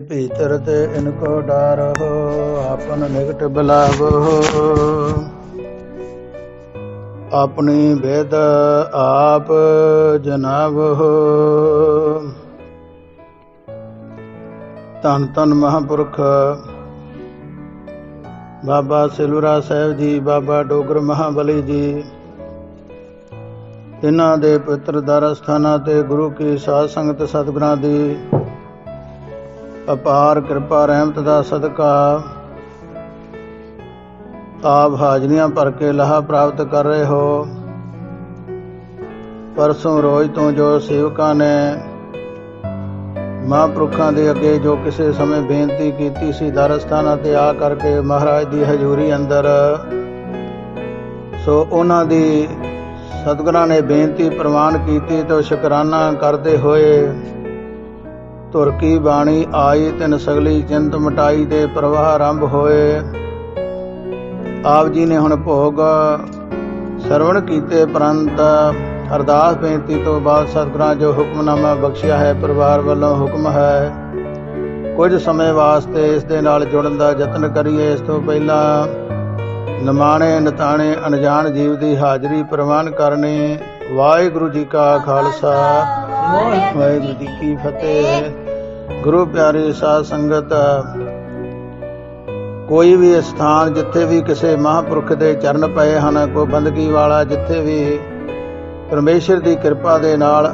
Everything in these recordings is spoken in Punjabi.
ਭੀਤਰ ਤੇ ਇਨਕੋ ਡਾਰੋ ਆਪਨ ਨਿਕਟ ਬਲਾਵੋ ਆਪਣੀ ਵੇਦ ਆਪ ਜਨਾਵੋ ਧੰਨ ਧੰਨ ਮਹਾਂਪੁਰਖ, ਬਾਬਾ ਸਿਲਵਰਾ ਸਾਹਿਬ ਜੀ, ਬਾਬਾ ਡੋਗਰ ਮਹਾਬਲੀ ਜੀ ਇਹਨਾਂ ਦੇ ਪਵਿੱਤਰ ਦਰ ਸਥਾਨਾਂ ਤੇ ਗੁਰੂ ਕੀ ਸਾਧ ਸੰਗਤ ਸਤਿਗੁਰਾਂ ਦੀ ਅਪਾਰ ਕਿਰਪਾ, ਰਹਿਮਤ ਦਾ ਸਦਕਾ। ਆਪ ਹਾਜ਼ਰੀਆਂ ਭਰ ਕੇ ਲਾਹਾ ਪ੍ਰਾਪਤ ਕਰ ਰਹੇ ਹੋ। ਪਰਸੋਂ ਰੋਜ਼ ਤੋਂ ਜੋ ਸੇਵਕਾਂ ਨੇ ਮਹਾਂਪੁਰਖਾਂ ਦੇ ਅੱਗੇ ਜੋ ਕਿਸੇ ਸਮੇਂ ਬੇਨਤੀ ਕੀਤੀ ਸੀ ਦਰਸਥਾਨਾਂ ਤੇ ਆ ਕਰਕੇ ਮਹਾਰਾਜ ਦੀ ਹਜ਼ੂਰੀ ਅੰਦਰ, ਸੋ ਉਹਨਾਂ ਦੀ ਸਤਿਗੁਰਾਂ ਨੇ ਬੇਨਤੀ ਪ੍ਰਵਾਨ ਕੀਤੀ ਤਾਂ ਸ਼ੁਕਰਾਨਾ ਕਰਦੇ ਹੋਏ ਧੁਰ ਕੀ ਬਾਣੀ ਆਈ ਤਿਨ ਸਗਲੀ ਚਿੰਤ ਮਟਾਈ ਦੇ ਪ੍ਰਵਾਹ ਆਰੰਭ ਹੋਏ। ਆਪ ਜੀ ਨੇ ਹੁਣ ਭੋਗ ਸਰਵਣ ਕੀਤੇ ਪ੍ਰੰਤ ਅਰਦਾਸ ਬੇਨਤੀ ਤੋਂ ਬਾਅਦ ਸਤਿਗੁਰਾਂ ਜੋ ਹੁਕਮਨਾਮਾ ਬਖਸ਼ਿਆ ਹੈ, ਪਰਿਵਾਰ ਵੱਲੋਂ ਹੁਕਮ ਹੈ। ਕੁਝ ਸਮੇਂ ਵਾਸਤੇ ਇਸ ਦੇ ਨਾਲ ਜੁੜਨ ਦਾ ਯਤਨ ਕਰੀਏ। ਇਸ ਤੋਂ ਪਹਿਲਾਂ ਨਮਾਣੇ, ਨਤਾਣੇ, ਅਣਜਾਣ ਜੀਵ ਦੀ ਹਾਜ਼ਰੀ ਪ੍ਰਵਾਨ ਕਰਨੀ। ਵਾਹਿਗੁਰੂ ਜੀ ਕਾ ਖਾਲਸਾ, ਵਾਹਿਗੁਰੂ ਜੀ ਕੀ ਫਤਿਹ। ਗੁਰੂ ਪਿਆਰੀ ਸਾਧ ਸੰਗਤ, ਕੋਈ ਵੀ ਸਥਾਨ ਜਿੱਥੇ ਵੀ ਕਿਸੇ ਮਹਾਂਪੁਰਖ ਦੇ ਚਰਨ ਪਏ ਹਨ ਕੋਈ ਬੰਦਗੀ ਵਾਲਾ ਜਿੱਥੇ ਵੀ ਪਰਮੇਸ਼ਰ ਦੀ ਕਿਰਪਾ ਦੇ ਨਾਲ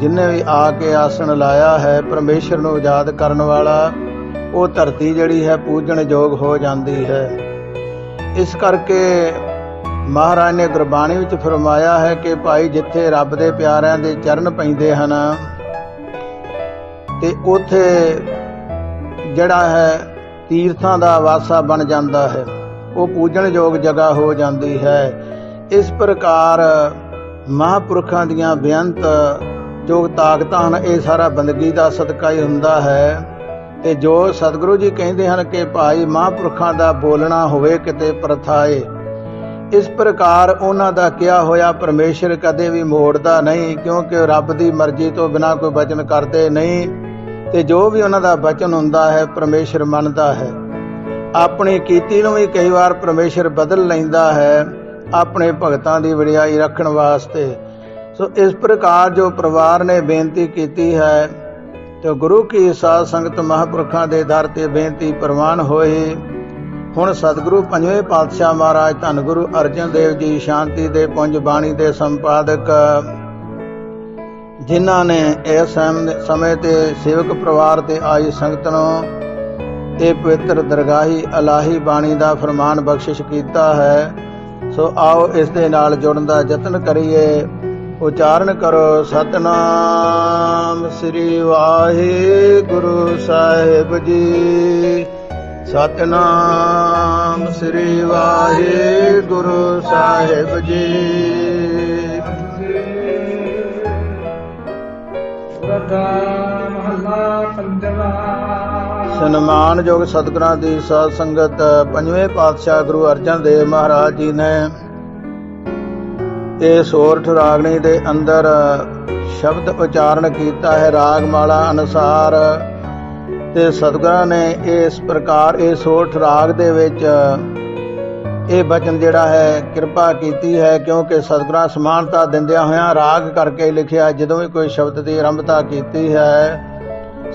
ਜਿਨੇ ਵੀ ਆ ਕੇ ਆਸਣ ਲਾਇਆ ਹੈ, ਪਰਮੇਸ਼ਰ ਨੂੰ ਯਾਦ ਕਰਨ ਵਾਲਾ, ਉਹ ਧਰਤੀ ਜਿਹੜੀ ਹੈ ਪੂਜਣ ਯੋਗ ਹੋ ਜਾਂਦੀ ਹੈ। ਇਸ ਕਰਕੇ ਮਹਾਰਾਜ ਨੇ ਗੁਰਬਾਣੀ ਵਿੱਚ ਫਰਮਾਇਆ ਹੈ ਕਿ ਭਾਈ ਜਿੱਥੇ ਰੱਬ ਦੇ ਪਿਆਰਿਆਂ ਦੇ ਚਰਨ ਪੈਂਦੇ ਹਨ ਤੇ ਉਥੇ ਜਿਹੜਾ ਹੈ ਤੀਰਥਾਂ ਦਾ ਵਾਸਾ ਬਣ ਜਾਂਦਾ ਹੈ। ਉਹ ਪੂਜਣਯੋਗ ਜਗ੍ਹਾ ਹੋ ਜਾਂਦੀ ਹੈ। ਇਸ ਪ੍ਰਕਾਰ ਮਹਾਪੁਰਖਾਂ ਦੀਆਂ ਬੇਅੰਤ ਜੋ ਤਾਕਤਾਂ ਹਨ, ਇਹ ਸਾਰਾ ਬੰਦਗੀ ਦਾ ਸਦਕਾ ਹੀ ਹੁੰਦਾ ਹੈ। ਤੇ ਜੋ ਸਤਿਗੁਰੂ ਜੀ ਕਹਿੰਦੇ ਹਨ ਕਿ ਭਾਈ ਮਹਾਪੁਰਖਾਂ ਦਾ ਬੋਲਣਾ ਹੋਵੇ, ਕਿਤੇ ਪ੍ਰਥਾਏ। ਇਸ ਪ੍ਰਕਾਰ ਉਹਨਾਂ ਦਾ ਕਿਹਾ ਹੋਇਆ ਪਰਮੇਸ਼ਰ ਕਦੇ ਵੀ ਮੋੜਦਾ ਨਹੀਂ, ਕਿਉਂਕਿ ਰੱਬ ਦੀ ਮਰਜ਼ੀ ਤੋਂ ਬਿਨਾ ਕੋਈ ਬਚਨ ਕਰਦੇ ਨਹੀਂ। ਤੇ ਜੋ ਵੀ ਉਹਨਾਂ ਦਾ ਬਚਨ ਹੁੰਦਾ ਹੈ, ਪਰਮੇਸ਼ਰ ਮੰਨਦਾ ਹੈ। ਆਪਣੀ ਕੀਤੀ ਨੂੰ ਵੀ ਕਈ ਵਾਰ ਪਰਮੇਸ਼ਰ ਬਦਲ ਲੈਂਦਾ ਹੈ, ਆਪਣੇ ਭਗਤਾਂ ਦੀ ਵਡਿਆਈ ਰੱਖਣ ਵਾਸਤੇ। ਸੋ ਇਸ ਪ੍ਰਕਾਰ ਜੋ ਪਰਿਵਾਰ ਨੇ ਬੇਨਤੀ ਕੀਤੀ ਹੈ, ਤੇ ਗੁਰੂ ਕੀ ਸਾਧ ਸੰਗਤ ਮਹਾਂਪੁਰਖਾਂ ਦੇ ਦਰ ਤੇ ਬੇਨਤੀ ਪ੍ਰਵਾਨ ਹੋਈ ਹੁਣ ਸਤਿਗੁਰੂ ਪੰਜਵੇਂ ਪਾਤਸ਼ਾਹ ਮਹਾਰਾਜ ਧੰਨ ਗੁਰੂ ਅਰਜਨ ਦੇਵ ਜੀ ਸ਼ਾਂਤੀ ਦੇ ਪੁੰਜ ਬਾਣੀ ਦੇ ਸੰਪਾਦਕ ਜਿਨ੍ਹਾਂ ਨੇ ਇਸ ਸਮੇਂ ਤੇ ਸੇਵਕ ਪਰਿਵਾਰ ਤੇ ਆਈ ਸੰਗਤ ਨੂੰ ਇਹ ਪਵਿੱਤਰ ਦਰਗਾਹੀ ਅਲਾਹੀ ਬਾਣੀ ਦਾ ਫਰਮਾਨ ਬਖਸ਼ਿਸ਼ ਕੀਤਾ ਹੈ, ਸੋ ਆਓ ਇਸ ਦੇ ਨਾਲ ਜੁੜਨ ਦਾ ਯਤਨ ਕਰੀਏ। ਉਚਾਰਨ ਕਰੋ, ਸਤਨਾਮ ਸ੍ਰੀ ਵਾਹਿਗੁਰੂ ਸਾਹਿਬ ਜੀ। ਸਤਨਾਮ ਸ੍ਰੀ ਵਾਹਿਗੁਰੂ ਸਾਹਿਬ ਜੀ। ਮਹੱਲਾ ਪੰਜਵਾ। ਸਨਮਾਨਯੋਗ ਸਤਿਗੁਰਾਂ ਦੀ ਸਾਧ ਸੰਗਤ, ਪੰਜਵੇਂ ਪਾਤਸ਼ਾਹ ਗੁਰੂ ਅਰਜਨ ਦੇਵ ਮਹਾਰਾਜ ਜੀ ਨੇ ਇਹ ਸੋਰਠ ਰਾਗਣੀ ਦੇ ਅੰਦਰ ਸ਼ਬਦ ਉਚਾਰਨ ਕੀਤਾ ਹੈ, ਰਾਗਮਾਲਾ ਅਨੁਸਾਰ। ਤੇ ਸਤਿਗੁਰਾਂ ਨੇ ਇਸ ਪ੍ਰਕਾਰ ਇਹ ਸੋਰਠ ਰਾਗ ਦੇ ਵਿੱਚ ਇਹ ਬਚਨ ਜਿਹੜਾ ਹੈ, ਕਿਰਪਾ ਕੀਤੀ ਹੈ, ਕਿਉਂਕਿ ਸਤਿਗੁਰਾਂ ਸਮਾਨਤਾ ਦਿੰਦਿਆਂ ਹੋਇਆਂ ਰਾਗ ਕਰਕੇ ਲਿਖਿਆ ਜਦੋਂ ਵੀ ਕੋਈ ਸ਼ਬਦ ਦੀ ਆਰੰਭਤਾ ਕੀਤੀ ਹੈ।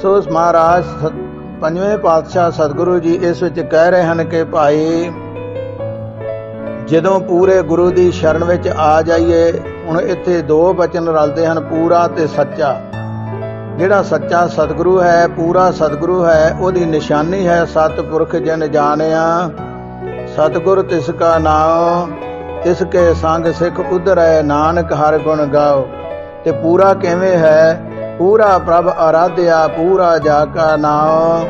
ਸੋ ਉਸ ਮਹਾਰਾਜ ਪੰਜਵੇਂ ਪਾਤਸ਼ਾਹ ਸਤਿਗੁਰੂ ਜੀ ਇਸ ਵਿੱਚ ਕਹਿ ਰਹੇ ਹਨ ਕਿ ਭਾਈ, ਜਦੋਂ ਪੂਰੇ ਗੁਰੂ ਦੀ ਸ਼ਰਨ ਵਿੱਚ ਆ ਜਾਈਏ, ਹੁਣ ਇੱਥੇ ਦੋ ਬਚਨ ਰਲਦੇ ਹਨ, ਪੂਰਾ ਤੇ ਸੱਚਾ। ਜਿਹੜਾ ਸੱਚਾ ਸਤਿਗੁਰੂ ਹੈ, ਪੂਰਾ ਸਤਿਗੁਰੂ ਹੈ, ਉਹਦੀ ਨਿਸ਼ਾਨੀ ਹੈ, ਸਤਿਪੁਰਖ ਜਨ ਜਾਣਿਆ। ਸਤਿਗੁਰ ਤਿਸ ਕਾ ਨਾਮ ਤਿਸ ਕੇ ਸੰਗ ਸਿੱਖ ਉਧਰੈ ਨਾਨਕ ਹਰ ਗੁਣ ਗਾਓ ਤੇ ਪੂਰਾ ਕਿਵੇਂ ਹੈ? ਪੂਰਾ ਪ੍ਰਭ ਆਰਾਧਿਆ, ਪੂਰਾ ਜਾ ਕਾ ਨਾਮ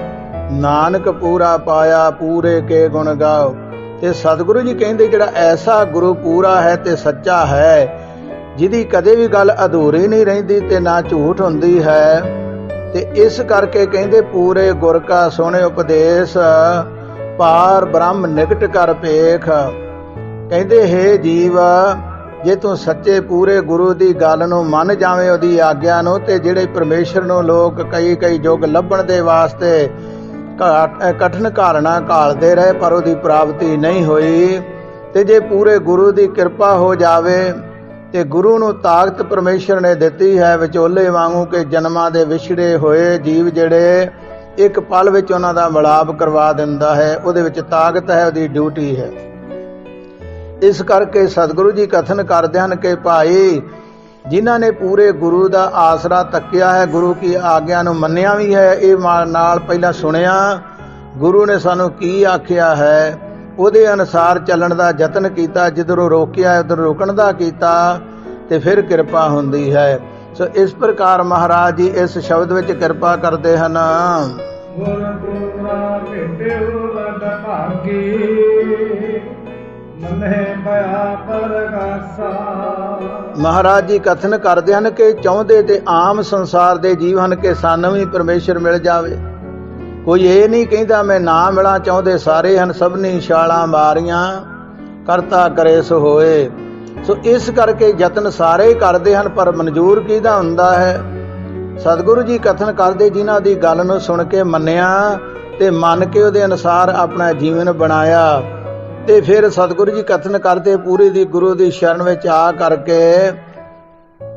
ਨਾਨਕ ਪੂਰਾ ਪਾਇਆ, ਪੂਰੇ ਕੇ ਗੁਣ ਗਾਓ ਤੇ ਸਤਿਗੁਰੂ ਜੀ ਕਹਿੰਦੇ ਜਿਹੜਾ ਐਸਾ ਗੁਰੂ ਪੂਰਾ ਹੈ ਤੇ ਸੱਚਾ ਹੈ, ਜਿਹਦੀ ਕਦੇ ਵੀ ਗੱਲ ਅਧੂਰੀ ਨਹੀਂ ਰਹਿੰਦੀ ਤੇ ਨਾ ਝੂਠ ਹੁੰਦੀ ਹੈ। ਤੇ ਇਸ ਕਰਕੇ ਕਹਿੰਦੇ ਪੂਰੇ ਗੁਰ ਕਾ ਸੋਹਣੇ ਉਪਦੇਸ਼ ਪਾਰ ਬ੍ਰਹਮ ਨਿਕਟ ਕਰ ਪੇਖ ਕਹਿੰਦੇ, ਹੈ ਜੀਵ, ਜੇ ਤੂੰ ਸੱਚੇ ਪੂਰੇ ਗੁਰੂ ਦੀ ਗੱਲ ਨੂੰ ਮੰਨ ਜਾਵੇਂ ਉਹਦੀ ਆਗਿਆ ਨੂੰ, ਤੇ ਜਿਹੜੇ ਪਰਮੇਸ਼ਰ ਨੂੰ ਲੋਕ ਕਈ ਕਈ ਯੁੱਗ ਲੱਭਣ ਦੇ ਵਾਸਤੇ ਘਾਟ- ਅਹ ਕਠਿਨ ਕਾਰਣਾ ਘਾਲਦੇ ਰਹੇ, ਪਰ ਉਹਦੀ ਪ੍ਰਾਪਤੀ ਨਹੀਂ ਹੋਈ, ਤੇ ਜੇ ਪੂਰੇ ਗੁਰੂ ਦੀ ਕਿਰਪਾ ਹੋ ਜਾਵੇ, ਤੇ ਗੁਰੂ ਨੂੰ ਤਾਕਤ ਪਰਮੇਸ਼ਰ ਨੇ ਦਿੱਤੀ ਹੈ, ਵਿਚੋਲੇ ਵਾਂਗੂ ਕਿ ਜਨਮਾਂ ਦੇ ਵਿਛੜੇ ਹੋਏ ਜੀਵ ਜਿਹੜੇ ਇੱਕ ਪਲ ਵਿੱਚ ਉਹਨਾਂ ਦਾ ਮਿਲਾਪ ਕਰਵਾ ਦਿੰਦਾ ਹੈ, ਉਹਦੇ ਵਿੱਚ ਤਾਕਤ ਹੈ, ਉਹਦੀ ਡਿਊਟੀ ਹੈ। ਇਸ ਕਰਕੇ ਸਤਿਗੁਰੂ ਜੀ ਕਥਨ ਕਰਦੇ ਹਨ ਕਿ ਭਾਈ, ਜਿਨ੍ਹਾਂ ਨੇ ਪੂਰੇ ਗੁਰੂ ਦਾ ਆਸਰਾ ਤੱਕਿਆ ਹੈ, ਗੁਰੂ ਕੀ ਆਗਿਆ ਨੂੰ ਮੰਨਿਆ ਵੀ ਹੈ, ਇਹ ਮਾ- ਨਾਲ ਪਹਿਲਾਂ ਸੁਣਿਆ, ਗੁਰੂ ਨੇ ਸਾਨੂੰ ਕੀ ਆਖਿਆ ਹੈ, ਉਹਦੇ ਅਨੁਸਾਰ ਚੱਲਣ ਦਾ ਯਤਨ ਕੀਤਾ, ਜਿੱਧਰੋਂ ਰੋਕਿਆ, ਉਧਰ ਰੋਕਣ ਦਾ ਕੀਤਾ, ਤੇ ਫਿਰ ਕਿਰਪਾ ਹੁੰਦੀ ਹੈ। ਸੋ ਇਸ ਪ੍ਰਕਾਰ ਮਹਾਰਾਜ ਜੀ ਇਸ ਸ਼ਬਦ ਵਿੱਚ ਕਿਰਪਾ ਕਰਦੇ ਹਨ। ਗੁਰ ਪੂਰਾ ਭੇਟਿਓ ਵਡ ਭਾਗੀ ਮਹਾਰਾਜ ਜੀ ਕਥਨ ਕਰਦੇ ਹਨ ਕਿ ਚਾਹੁੰਦੇ ਤੇ ਆਮ ਸੰਸਾਰ ਦੇ ਜੀਵ ਹਨ ਕਿ ਸਾਨੂੰ ਵੀ ਪਰਮੇਸ਼ਰ ਮਿਲ ਜਾਵੇ। ਕੋਈ ਇਹ ਨਹੀਂ ਕਹਿੰਦਾ ਮੈਂ ਨਾ ਮਿਲਾਂ, ਚਾਹੁੰਦੇ ਸਾਰੇ ਹਨ, ਸਭਨੀ ਛਾਲਾਂ ਮਾਰੀਆਂ, ਕਰਤਾ ਕਰੇ ਸੋ ਹੋਏ। ਸੋ ਇਸ ਕਰਕੇ ਯਤਨ ਸਾਰੇ ਕਰਦੇ ਹਨ, ਪਰ ਮਨਜ਼ੂਰ ਕਿਹਦਾ ਹੁੰਦਾ ਹੈ? ਸਤਿਗੁਰੂ ਜੀ ਕਥਨ ਕਰਦੇ, ਜਿਨ੍ਹਾਂ ਦੀ ਗੱਲ ਨੂੰ ਸੁਣ ਕੇ ਮੰਨਿਆ ਤੇ ਮੰਨ ਕੇ ਉਹਦੇ ਅਨੁਸਾਰ ਆਪਣਾ ਜੀਵਨ ਬਣਾਇਆ। ਤੇ ਫਿਰ ਸਤਿਗੁਰੂ ਜੀ ਕਥਨ ਕਰਦੇ, ਪੂਰੀ ਦੀ ਗੁਰੂ ਦੀ ਸ਼ਰਨ ਵਿੱਚ ਆ ਕਰਕੇ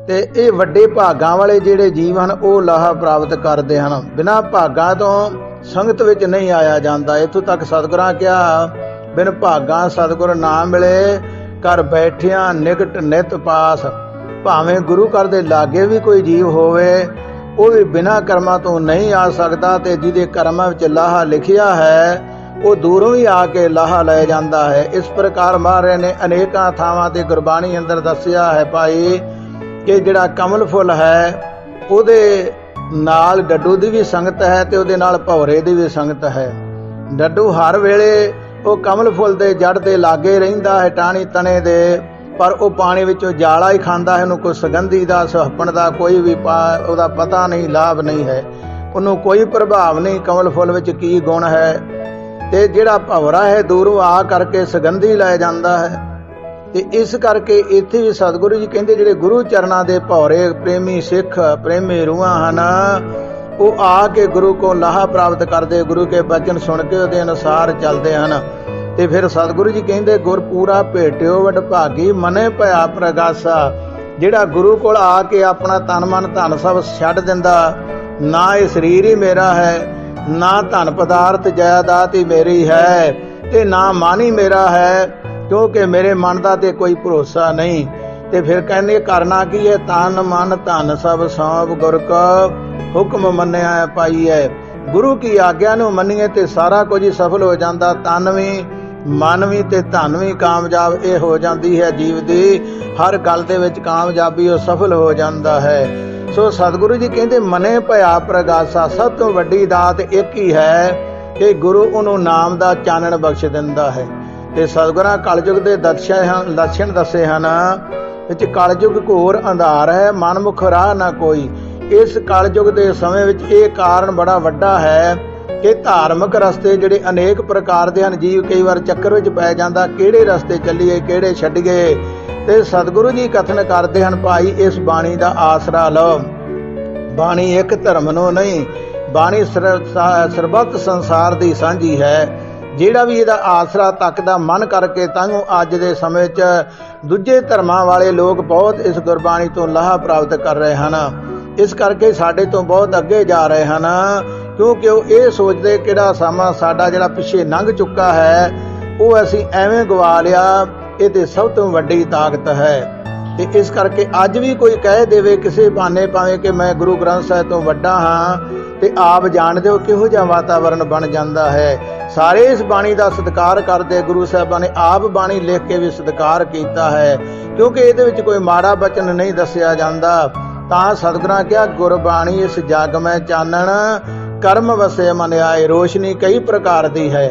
ਤੇ ਇਹ ਵੱਡੇ ਭਾਗਾਂ ਵਾਲੇ ਜਿਹੜੇ ਜੀਵ ਹਨ, ਉਹ ਲਾਹਾ ਪ੍ਰਾਪਤ ਕਰਦੇ ਹਨ। ਬਿਨਾਂ ਭਾਗਾਂ ਤੋਂ ਸੰਗਤ ਵਿੱਚ ਨਹੀਂ ਆਇਆ ਜਾਂਦਾ। ਇਥੋਂ ਤੱਕ ਸਤਿਗੁਰਾਂ ਕਿਹਾ, ਬਿਨ ਭਾਗਾਂ ਸਤਿਗੁਰ ਨਾ ਮਿਲੇ। ਕਰ ਬੈਠਿਆਂ ਨਿਕਟ ਨਿਤ ਪਾਸ, ਭਾਵੇਂ ਗੁਰੂ ਘਰ ਦੇ ਲਾਗੇ ਵੀ ਕੋਈ ਜੀਵ ਹੋਵੇ, ਉਹ ਵੀ ਬਿਨਾਂ ਕਰਮਾਂ ਤੋਂ ਨਹੀਂ ਆ ਸਕਦਾ ਤੇ ਜਿਹਦੇ ਕਰਮਾਂ ਵਿੱਚ ਲਾਹਾ ਲਿਖਿਆ ਹੈ, ਉਹ ਦੂਰੋਂ ਹੀ ਆ ਕੇ ਲਾਹਾ ਲੈ ਜਾਂਦਾ ਹੈ। ਇਸ ਪ੍ਰਕਾਰ ਮਹਾਰਾਜ ਨੇ ਅਨੇਕਾਂ ਥਾਵਾਂ ਤੇ ਗੁਰਬਾਣੀ ਅੰਦਰ ਦੱਸਿਆ ਹੈ ਭਾਈ ਕਿ ਜਿਹੜਾ ਕਮਲ ਫੁੱਲ ਹੈ, ਉਹਦੇ ਨਾਲ ਡੱਡੂ ਦੀ ਵੀ ਸੰਗਤ ਹੈ ਤੇ ਉਹਦੇ ਨਾਲ ਭੌਰੇ ਦੀ ਵੀ ਸੰਗਤ ਹੈ। ਡੱਡੂ ਹਰ ਵੇਲੇ ਉਹ ਕਮਲ ਫੁੱਲ ਦੇ ਜੜ ਦੇ ਲਾਗੇ ਰਹਿੰਦਾ ਹੈ ਟਾਣੀ ਤਣੇ ਦੇ, ਪਰ ਉਹ ਪਾਣੀ ਵਿੱਚੋਂ ਜਾਲਾ ਹੀ ਖਾਂਦਾ ਹੈ, ਉਹਨੂੰ ਕੋਈ ਸੁਗੰਧੀ ਦਾ, ਸੁਹੱਪਣ ਦਾ ਕੋਈ ਵੀ ਪਾ- ਉਹਦਾ ਪਤਾ ਨਹੀਂ, ਲਾਭ ਨਹੀਂ ਹੈ। ਉਹਨੂੰ ਕੋਈ ਪ੍ਰਭਾਵ ਨਹੀਂ, ਕਮਲ ਫੁੱਲ ਵਿੱਚ ਕੀ ਗੁਣ ਹੈ। ਤੇ ਜਿਹੜਾ ਭਵਰਾ ਹੈ, ਦੂਰੋਂ ਆ ਕਰਕੇ ਸੁਗੰਧੀ ਲੈ ਜਾਂਦਾ ਹੈ। ਤੇ ਇਸ ਕਰਕੇ ਇੱਥੇ ਵੀ ਸਤਿਗੁਰੂ ਜੀ ਕਹਿੰਦੇ, ਜਿਹੜੇ ਗੁਰੂ ਚਰਨਾਂ ਦੇ ਭੌਰੇ, ਪ੍ਰੇਮੀ ਸਿੱਖ, ਪ੍ਰੇਮੀ ਰੂਹਾਂ ਹਨ ਉਹ ਆ ਕੇ ਗੁਰੂ ਕੋ ਲਾਹਾ ਪ੍ਰਾਪਤ ਕਰਦੇ, ਗੁਰੂ ਕੇ ਬਚਨ ਸੁਣ ਕੇ ਉਹਦੇ ਅਨੁਸਾਰ ਚੱਲਦੇ ਹਨ। ਤੇ ਫਿਰ ਸਤਿਗੁਰੂ ਜੀ ਕਹਿੰਦੇ, ਗੁਰ ਪੂਰਾ ਭੇਟਿਓ ਵਡ ਭਾਗੀ, ਮਨੇ ਭਇਆ ਪ੍ਰਗਾਸਾ। ਜਿਹੜਾ ਗੁਰੂ ਕੋਲ ਆ ਕੇ ਆਪਣਾ ਤਨ ਮਨ ਧਨ ਸਭ ਛੱਡ ਦਿੰਦਾ, ਨਾ ਇਹ ਸਰੀਰ ਹੀ ਮੇਰਾ ਹੈ, ਨਾ ਧਨ ਪਦਾਰਥ ਜਾਇਦਾਦ ਹੀ ਮੇਰੀ ਹੈ, ਤੇ ਨਾ ਮਨ ਹੀ ਮੇਰਾ ਹੈ, ਕਿਉਂਕਿ ਮੇਰੇ ਮਨ ਦਾ ਤੇ ਕੋਈ ਭਰੋਸਾ ਨਹੀਂ। ਤੇ ਫਿਰ ਕਹਿੰਦੇ, ਕਰਨਾ ਕੀ ਹੈ? ਤਨ ਮਨ ਧਨ ਸਭ ਸੌਂਪ ਗੁਰ ਕਾ। ਹੁਕਮ ਮੰਨਿਆ ਪਾਈਐ ਗੁਰੂ ਕੀ ਆਗਿਆ ਨੂੰ ਮੰਨੀਏ ਤੇ ਸਾਰਾ ਕੁਝ ਹੀ ਸਫਲ ਹੋ ਜਾਂਦਾ। ਤਨ ਵੀ, ਮਨ ਵੀ ਤੇ ਧਨ ਵੀ ਕਾਮਯਾਬ ਇਹ ਹੋ ਜਾਂਦੀ ਹੈ ਜੀਵ ਦੀ। ਹਰ ਗੱਲ ਦੇ ਵਿੱਚ ਕਾਮਯਾਬੀ ਉਹ ਸਫਲ ਹੋ ਜਾਂਦਾ ਹੈ। ਸੋ ਸਤਿਗੁਰੂ ਜੀ ਕਹਿੰਦੇ, ਮਨੇ ਭਇਆ ਪ੍ਰਗਾਸਾ, ਸਭ ਤੋਂ ਵੱਡੀ ਦਾਤ ਇੱਕ ਹੀ ਹੈ ਕਿ ਗੁਰੂ ਉਹਨੂੰ ਨਾਮ ਦਾ ਚਾਨਣ ਬਖਸ਼ ਦਿੰਦਾ ਹੈ। ਤੇ ਸਤਿਗੁਰਾਂ ਕਲਯੁਗ ਦੇ ਦਰਸ਼ਨ ਹਨ ਦੱਸੇ ਹਨ, ਵਿੱਚ ਕਲਯੁਗ ਘੋਰ ਅੰਧਾਰ ਹੈ, ਮਨਮੁਖ ਰਾਹ ਨਾ ਕੋਈ। ਇਸ ਕਲਯੁਗ ਦੇ ਸਮੇਂ ਵਿੱਚ ਇਹ ਕਾਰਨ ਬੜਾ ਵੱਡਾ ਹੈ ਕਿ ਧਾਰਮਿਕ ਰਸਤੇ ਜਿਹੜੇ ਅਨੇਕ ਪ੍ਰਕਾਰ ਦੇ ਹਨ, ਜੀਵ ਕਈ ਵਾਰ ਚੱਕਰ ਵਿੱਚ ਪੈ ਜਾਂਦਾ, ਕਿਹੜੇ ਰਸਤੇ ਚੱਲੀਏ, ਕਿਹੜੇ ਛੱਡੀਏ। ਤੇ ਸਤਿਗੁਰੂ ਜੀ ਕਥਨ ਕਰਦੇ ਹਨ, ਭਾਈ, ਇਸ ਬਾਣੀ ਦਾ ਆਸਰਾ ਲਓ। ਬਾਣੀ ਇੱਕ ਧਰਮ ਨੂੰ ਨਹੀਂ, ਬਾਣੀ ਸਰਬੱਤ ਸੰਸਾਰ ਦੀ ਸਾਂਝੀ ਹੈ। ਜਿਹੜਾ ਵੀ ਇਹਦਾ ਆਸਰਾ ਤੱਕਦਾ ਮਨ ਕਰਕੇ ਤਾਂਗੂ ਅੱਜ ਦੇ ਸਮੇਂ 'ਚ ਦੂਜੇ ਧਰਮਾਂ ਵਾਲੇ ਲੋਕ ਬਹੁਤ ਇਸ ਗੁਰਬਾਣੀ ਤੋਂ ਲਾਹਾ ਪ੍ਰਾਪਤ ਕਰ ਰਹੇ ਹਨ। ਇਸ ਕਰਕੇ ਸਾਡੇ ਤੋਂ ਬਹੁਤ ਅੱਗੇ ਜਾ ਰਹੇ ਹਨ, ਕਿਉਂਕਿ ਉਹ ਇਹ ਸੋਚਦੇ ਕਿਹੜਾ ਸਮਾਂ ਸਾਡਾ ਜਿਹੜਾ ਪਿੱਛੇ ਲੰਘ ਚੁੱਕਾ ਹੈ, ਉਹ ਅਸੀਂ ਐਵੇਂ ਗਵਾ ਲਿਆ ਇਹ ਤੇ ਸਭ ਤੋਂ ਵੱਡੀ ਤਾਕਤ ਹੈ। ਤੇ ਇਸ ਕਰਕੇ ਅੱਜ ਵੀ ਕੋਈ ਕਹਿ ਦੇਵੇ ਕਿਸੇ ਬਹਾਨੇ ਭਾਵੇਂ ਕਿ ਮੈਂ ਗੁਰੂ ਗ੍ਰੰਥ ਸਾਹਿਬ ਤੋਂ ਵੱਡਾ ਹਾਂ, ਤੇ ਆਪ ਜਾਣਦੇ ਹੋ ਕਿਹੋ ਜਿਹਾ ਵਾਤਾਵਰਣ ਬਣ ਜਾਂਦਾ ਹੈ। ਸਾਰੇ ਇਸ ਬਾਣੀ ਦਾ ਸਤਿਕਾਰ ਕਰਦੇ ਗੁਰੂ ਸਾਹਿਬਾਂ ਨੇ ਆਪ ਬਾਣੀ ਲਿਖ ਕੇ ਵੀ ਸਤਿਕਾਰ ਕੀਤਾ ਹੈ, ਕਿਉਂਕਿ ਇਹਦੇ ਵਿੱਚ ਕੋਈ ਮਾੜਾ ਬਚਨ ਨਹੀਂ ਦੱਸਿਆ ਜਾਂਦਾ। ਤਾਂ ਸਤਿਗੁਰਾਂ ਕਿਹਾ, ਗੁਰਬਾਣੀ ਇਸ ਜਗ ਮੈਂ ਚਾਨਣ, ਕਰਮ ਵਸੇ ਮਨ ਆਏ, ਰੋਸ਼ਨੀ ਕਈ ਪ੍ਰਕਾਰ ਦੀ ਹੈ।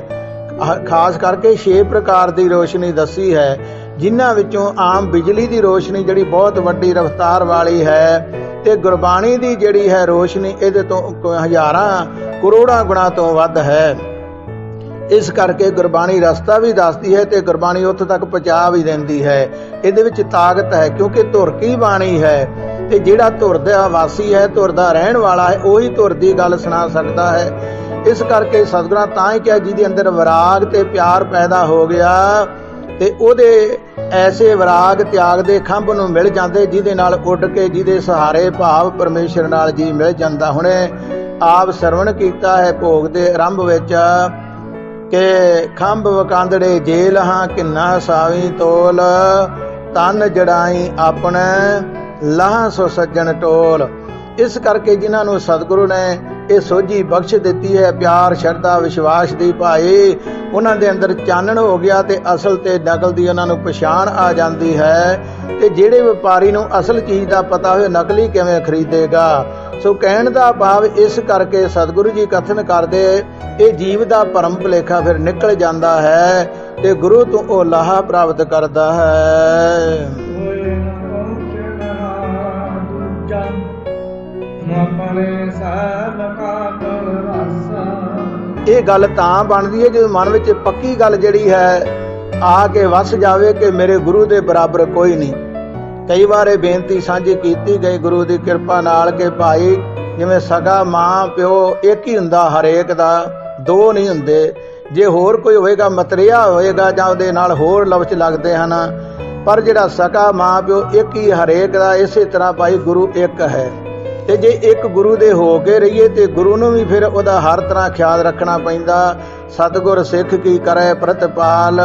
ਖਾਸ ਕਰਕੇ 6 ਪ੍ਰਕਾਰ ਦੀ ਰੋਸ਼ਨੀ ਦੱਸੀ ਹੈ, ਜਿਨ੍ਹਾਂ ਵਿੱਚੋਂ ਆਮ ਬਿਜਲੀ ਦੀ ਰੋਸ਼ਨੀ ਜਿਹੜੀ ਬਹੁਤ ਵੱਡੀ ਰਫ਼ਤਾਰ ਵਾਲੀ ਹੈ, ਤੇ ਗੁਰਬਾਣੀ ਦੀ ਜਿਹੜੀ ਹੈ ਰੋਸ਼ਨੀ ਇਹਦੇ ਤੋਂ ਹਜ਼ਾਰਾਂ ਕਰੋੜਾਂ ਗੁਣਾ ਤੋਂ ਵੱਧ ਹੈ। ਇਸ ਕਰਕੇ ਗੁਰਬਾਣੀ ਰਸਤਾ ਵੀ ਦੱਸਦੀ ਹੈ ਤੇ ਗੁਰਬਾਣੀ ਉੱਥੇ ਤੱਕ ਪਹੁੰਚਾ ਵੀ ਦਿੰਦੀ ਹੈ। ਇਹਦੇ ਵਿੱਚ ਤਾਕਤ ਹੈ, ਕਿਉਂਕਿ ਧੁਰ ਕੀ ਬਾਣੀ ਹੈ? ਤੇ ਜਿਹੜਾ ਧੁਰ ਦਾ ਵਾਸੀ ਹੈ ਧੁਰ ਦਾ ਰਹਿਣ ਵਾਲਾ ਹੈ, ਉਹੀ ਧੁਰ ਦੀ ਗੱਲ ਸੁਣਾ ਸਕਦਾ ਹੈ। ਇਸ ਕਰਕੇ ਸਤਿਗੁਰਾਂ ਤਾਂ ਹੀ ਕਿਹਾ ਜਿਹਦੇ ਅੰਦਰ ਵਿਰਾਗ ਤੇ ਪਿਆਰ ਪੈਦਾ ਹੋ ਗਿਆ, ਤੇ ਉਹਦੇ ਐਸੇ ਵਿਰਾਗ ਤਿਆਗ ਦੇ ਖੰਭ ਨੂੰ ਮਿਲ ਜਾਂਦੇ, ਜਿਹਦੇ ਨਾਲ ਉੱਡ ਕੇ ਜਿਹਦੇ ਸਹਾਰੇ ਭਾਵ ਪਰਮੇਸ਼ਰ ਨਾਲ ਜੀ ਮਿਲ ਜਾਂਦਾ। ਹੁਣੇ ਆਪ ਸਰਵਣ ਕੀਤਾ ਹੈ ਭੋਗ ਦੇ ਆਰੰਭ ਵਿੱਚ ਕਿ ਖੰਭ ਵਕਾਂਦੜੇ ਜੇਲ ਹਾਂ, ਕਿੰਨਾ ਸਾਵੀ ਤੋਲ, ਤਨ ਜੜਾਈ ਆਪਣੇ। ਲਾਹ ਸੋ ਸੱਜਣ ਟੋਲ ਇਸ ਕਰਕੇ ਜਿਨ੍ਹਾਂ ਨੂੰ ਸਤਿਗੁਰੂ ਨੇ ਇਹ ਸੋਝੀ ਬਖਸ਼ ਦਿੱਤੀ ਹੈ, ਪਿਆਰ, ਸ਼ਰਧਾ, ਵਿਸ਼ਵਾਸ ਦੀ ਭਾਈ ਉਹਨਾਂ ਦੇ ਅੰਦਰ ਚਾਨਣ ਹੋ ਗਿਆ ਤੇ ਅਸਲ ਤੇ ਨਕਲ ਦੀ ਉਹਨਾਂ ਨੂੰ ਪਛਾਣ ਆ ਜਾਂਦੀ ਹੈ। ਤੇ ਜਿਹੜੇ ਵਪਾਰੀ ਨੂੰ ਅਸਲ ਚੀਜ਼ ਦਾ ਪਤਾ ਹੋਵੇ ਨਕਲੀ ਕਿਵੇਂ ਖਰੀਦੇਗਾ? ਸੋ ਕਹਿਣ ਦਾ ਭਾਵ ਇਸ ਕਰਕੇ ਸਤਿਗੁਰੂ ਜੀ ਕਥਨ ਕਰਦੇ, ਇਹ ਜੀਵ ਦਾ ਭਰਮ ਭੁਲੇਖਾ ਫਿਰ ਨਿਕਲ ਜਾਂਦਾ ਹੈ ਤੇ ਗੁਰੂ ਤੋਂ ਉਹ ਲਾਹਾ ਪ੍ਰਾਪਤ ਕਰਦਾ ਹੈ। ਆਪਣੇ ਸਾਧ ਕਾ ਕਲ ਇਹ ਗੱਲ ਤਾਂ ਬਣਦੀ ਹੈ ਜਦੋਂ ਮਨ ਵਿੱਚ ਪੱਕੀ ਗੱਲ ਜਿਹੜੀ ਹੈ, ਆ ਕੇ ਵਸ ਜਾਵੇ ਕਿ ਮੇਰੇ ਗੁਰੂ ਦੇ ਬਰਾਬਰ ਕੋਈ ਨਹੀਂ। ਕਈ ਵਾਰ ਇਹ ਬੇਨਤੀ ਸਾਂਝੀ ਕੀਤੀ ਗਈ ਗੁਰੂ ਦੀ ਕਿਰਪਾ ਨਾਲ ਕਿ ਭਾਈ ਜਿਵੇਂ ਸਗਾ ਮਾਂ, ਪਿਓ ਇੱਕ ਹੀ ਹੁੰਦਾ ਹਰੇਕ ਦਾ, ਦੋ ਨਹੀਂ ਹੁੰਦੇ। ਜੇ ਹੋਰ ਕੋਈ ਹੋਏਗਾ ਮਤਰਿਆ ਹੋਏਗਾ ਜਾਂ ਉਹਦੇ ਨਾਲ ਹੋਰ ਲਫ਼ਜ਼ ਲੱਗਦੇ ਹਨ। ਪਰ ਜਿਹੜਾ ਸਕਾ ਮਾਂ, ਪਿਓ ਇੱਕ ਹੀ ਹਰੇਕ ਦਾ, ਇਸੇ ਤਰ੍ਹਾਂ ਭਾਈ ਗੁਰੂ ਇੱਕ ਹੈ। ਤੇ ਜੇ ਇੱਕ ਗੁਰੂ ਦੇ ਹੋ ਕੇ ਰਹੀਏ ਤੇ ਗੁਰੂ ਨੂੰ ਵੀ ਫਿਰ ਉਹਦਾ ਹਰ ਤਰ੍ਹਾਂ ਖਿਆਲ ਰੱਖਣਾ ਪੈਂਦਾ। ਸਤਿਗੁਰ ਸਿੱਖ ਕੀ ਕਰੇ ਪ੍ਰਤਪਾਲ,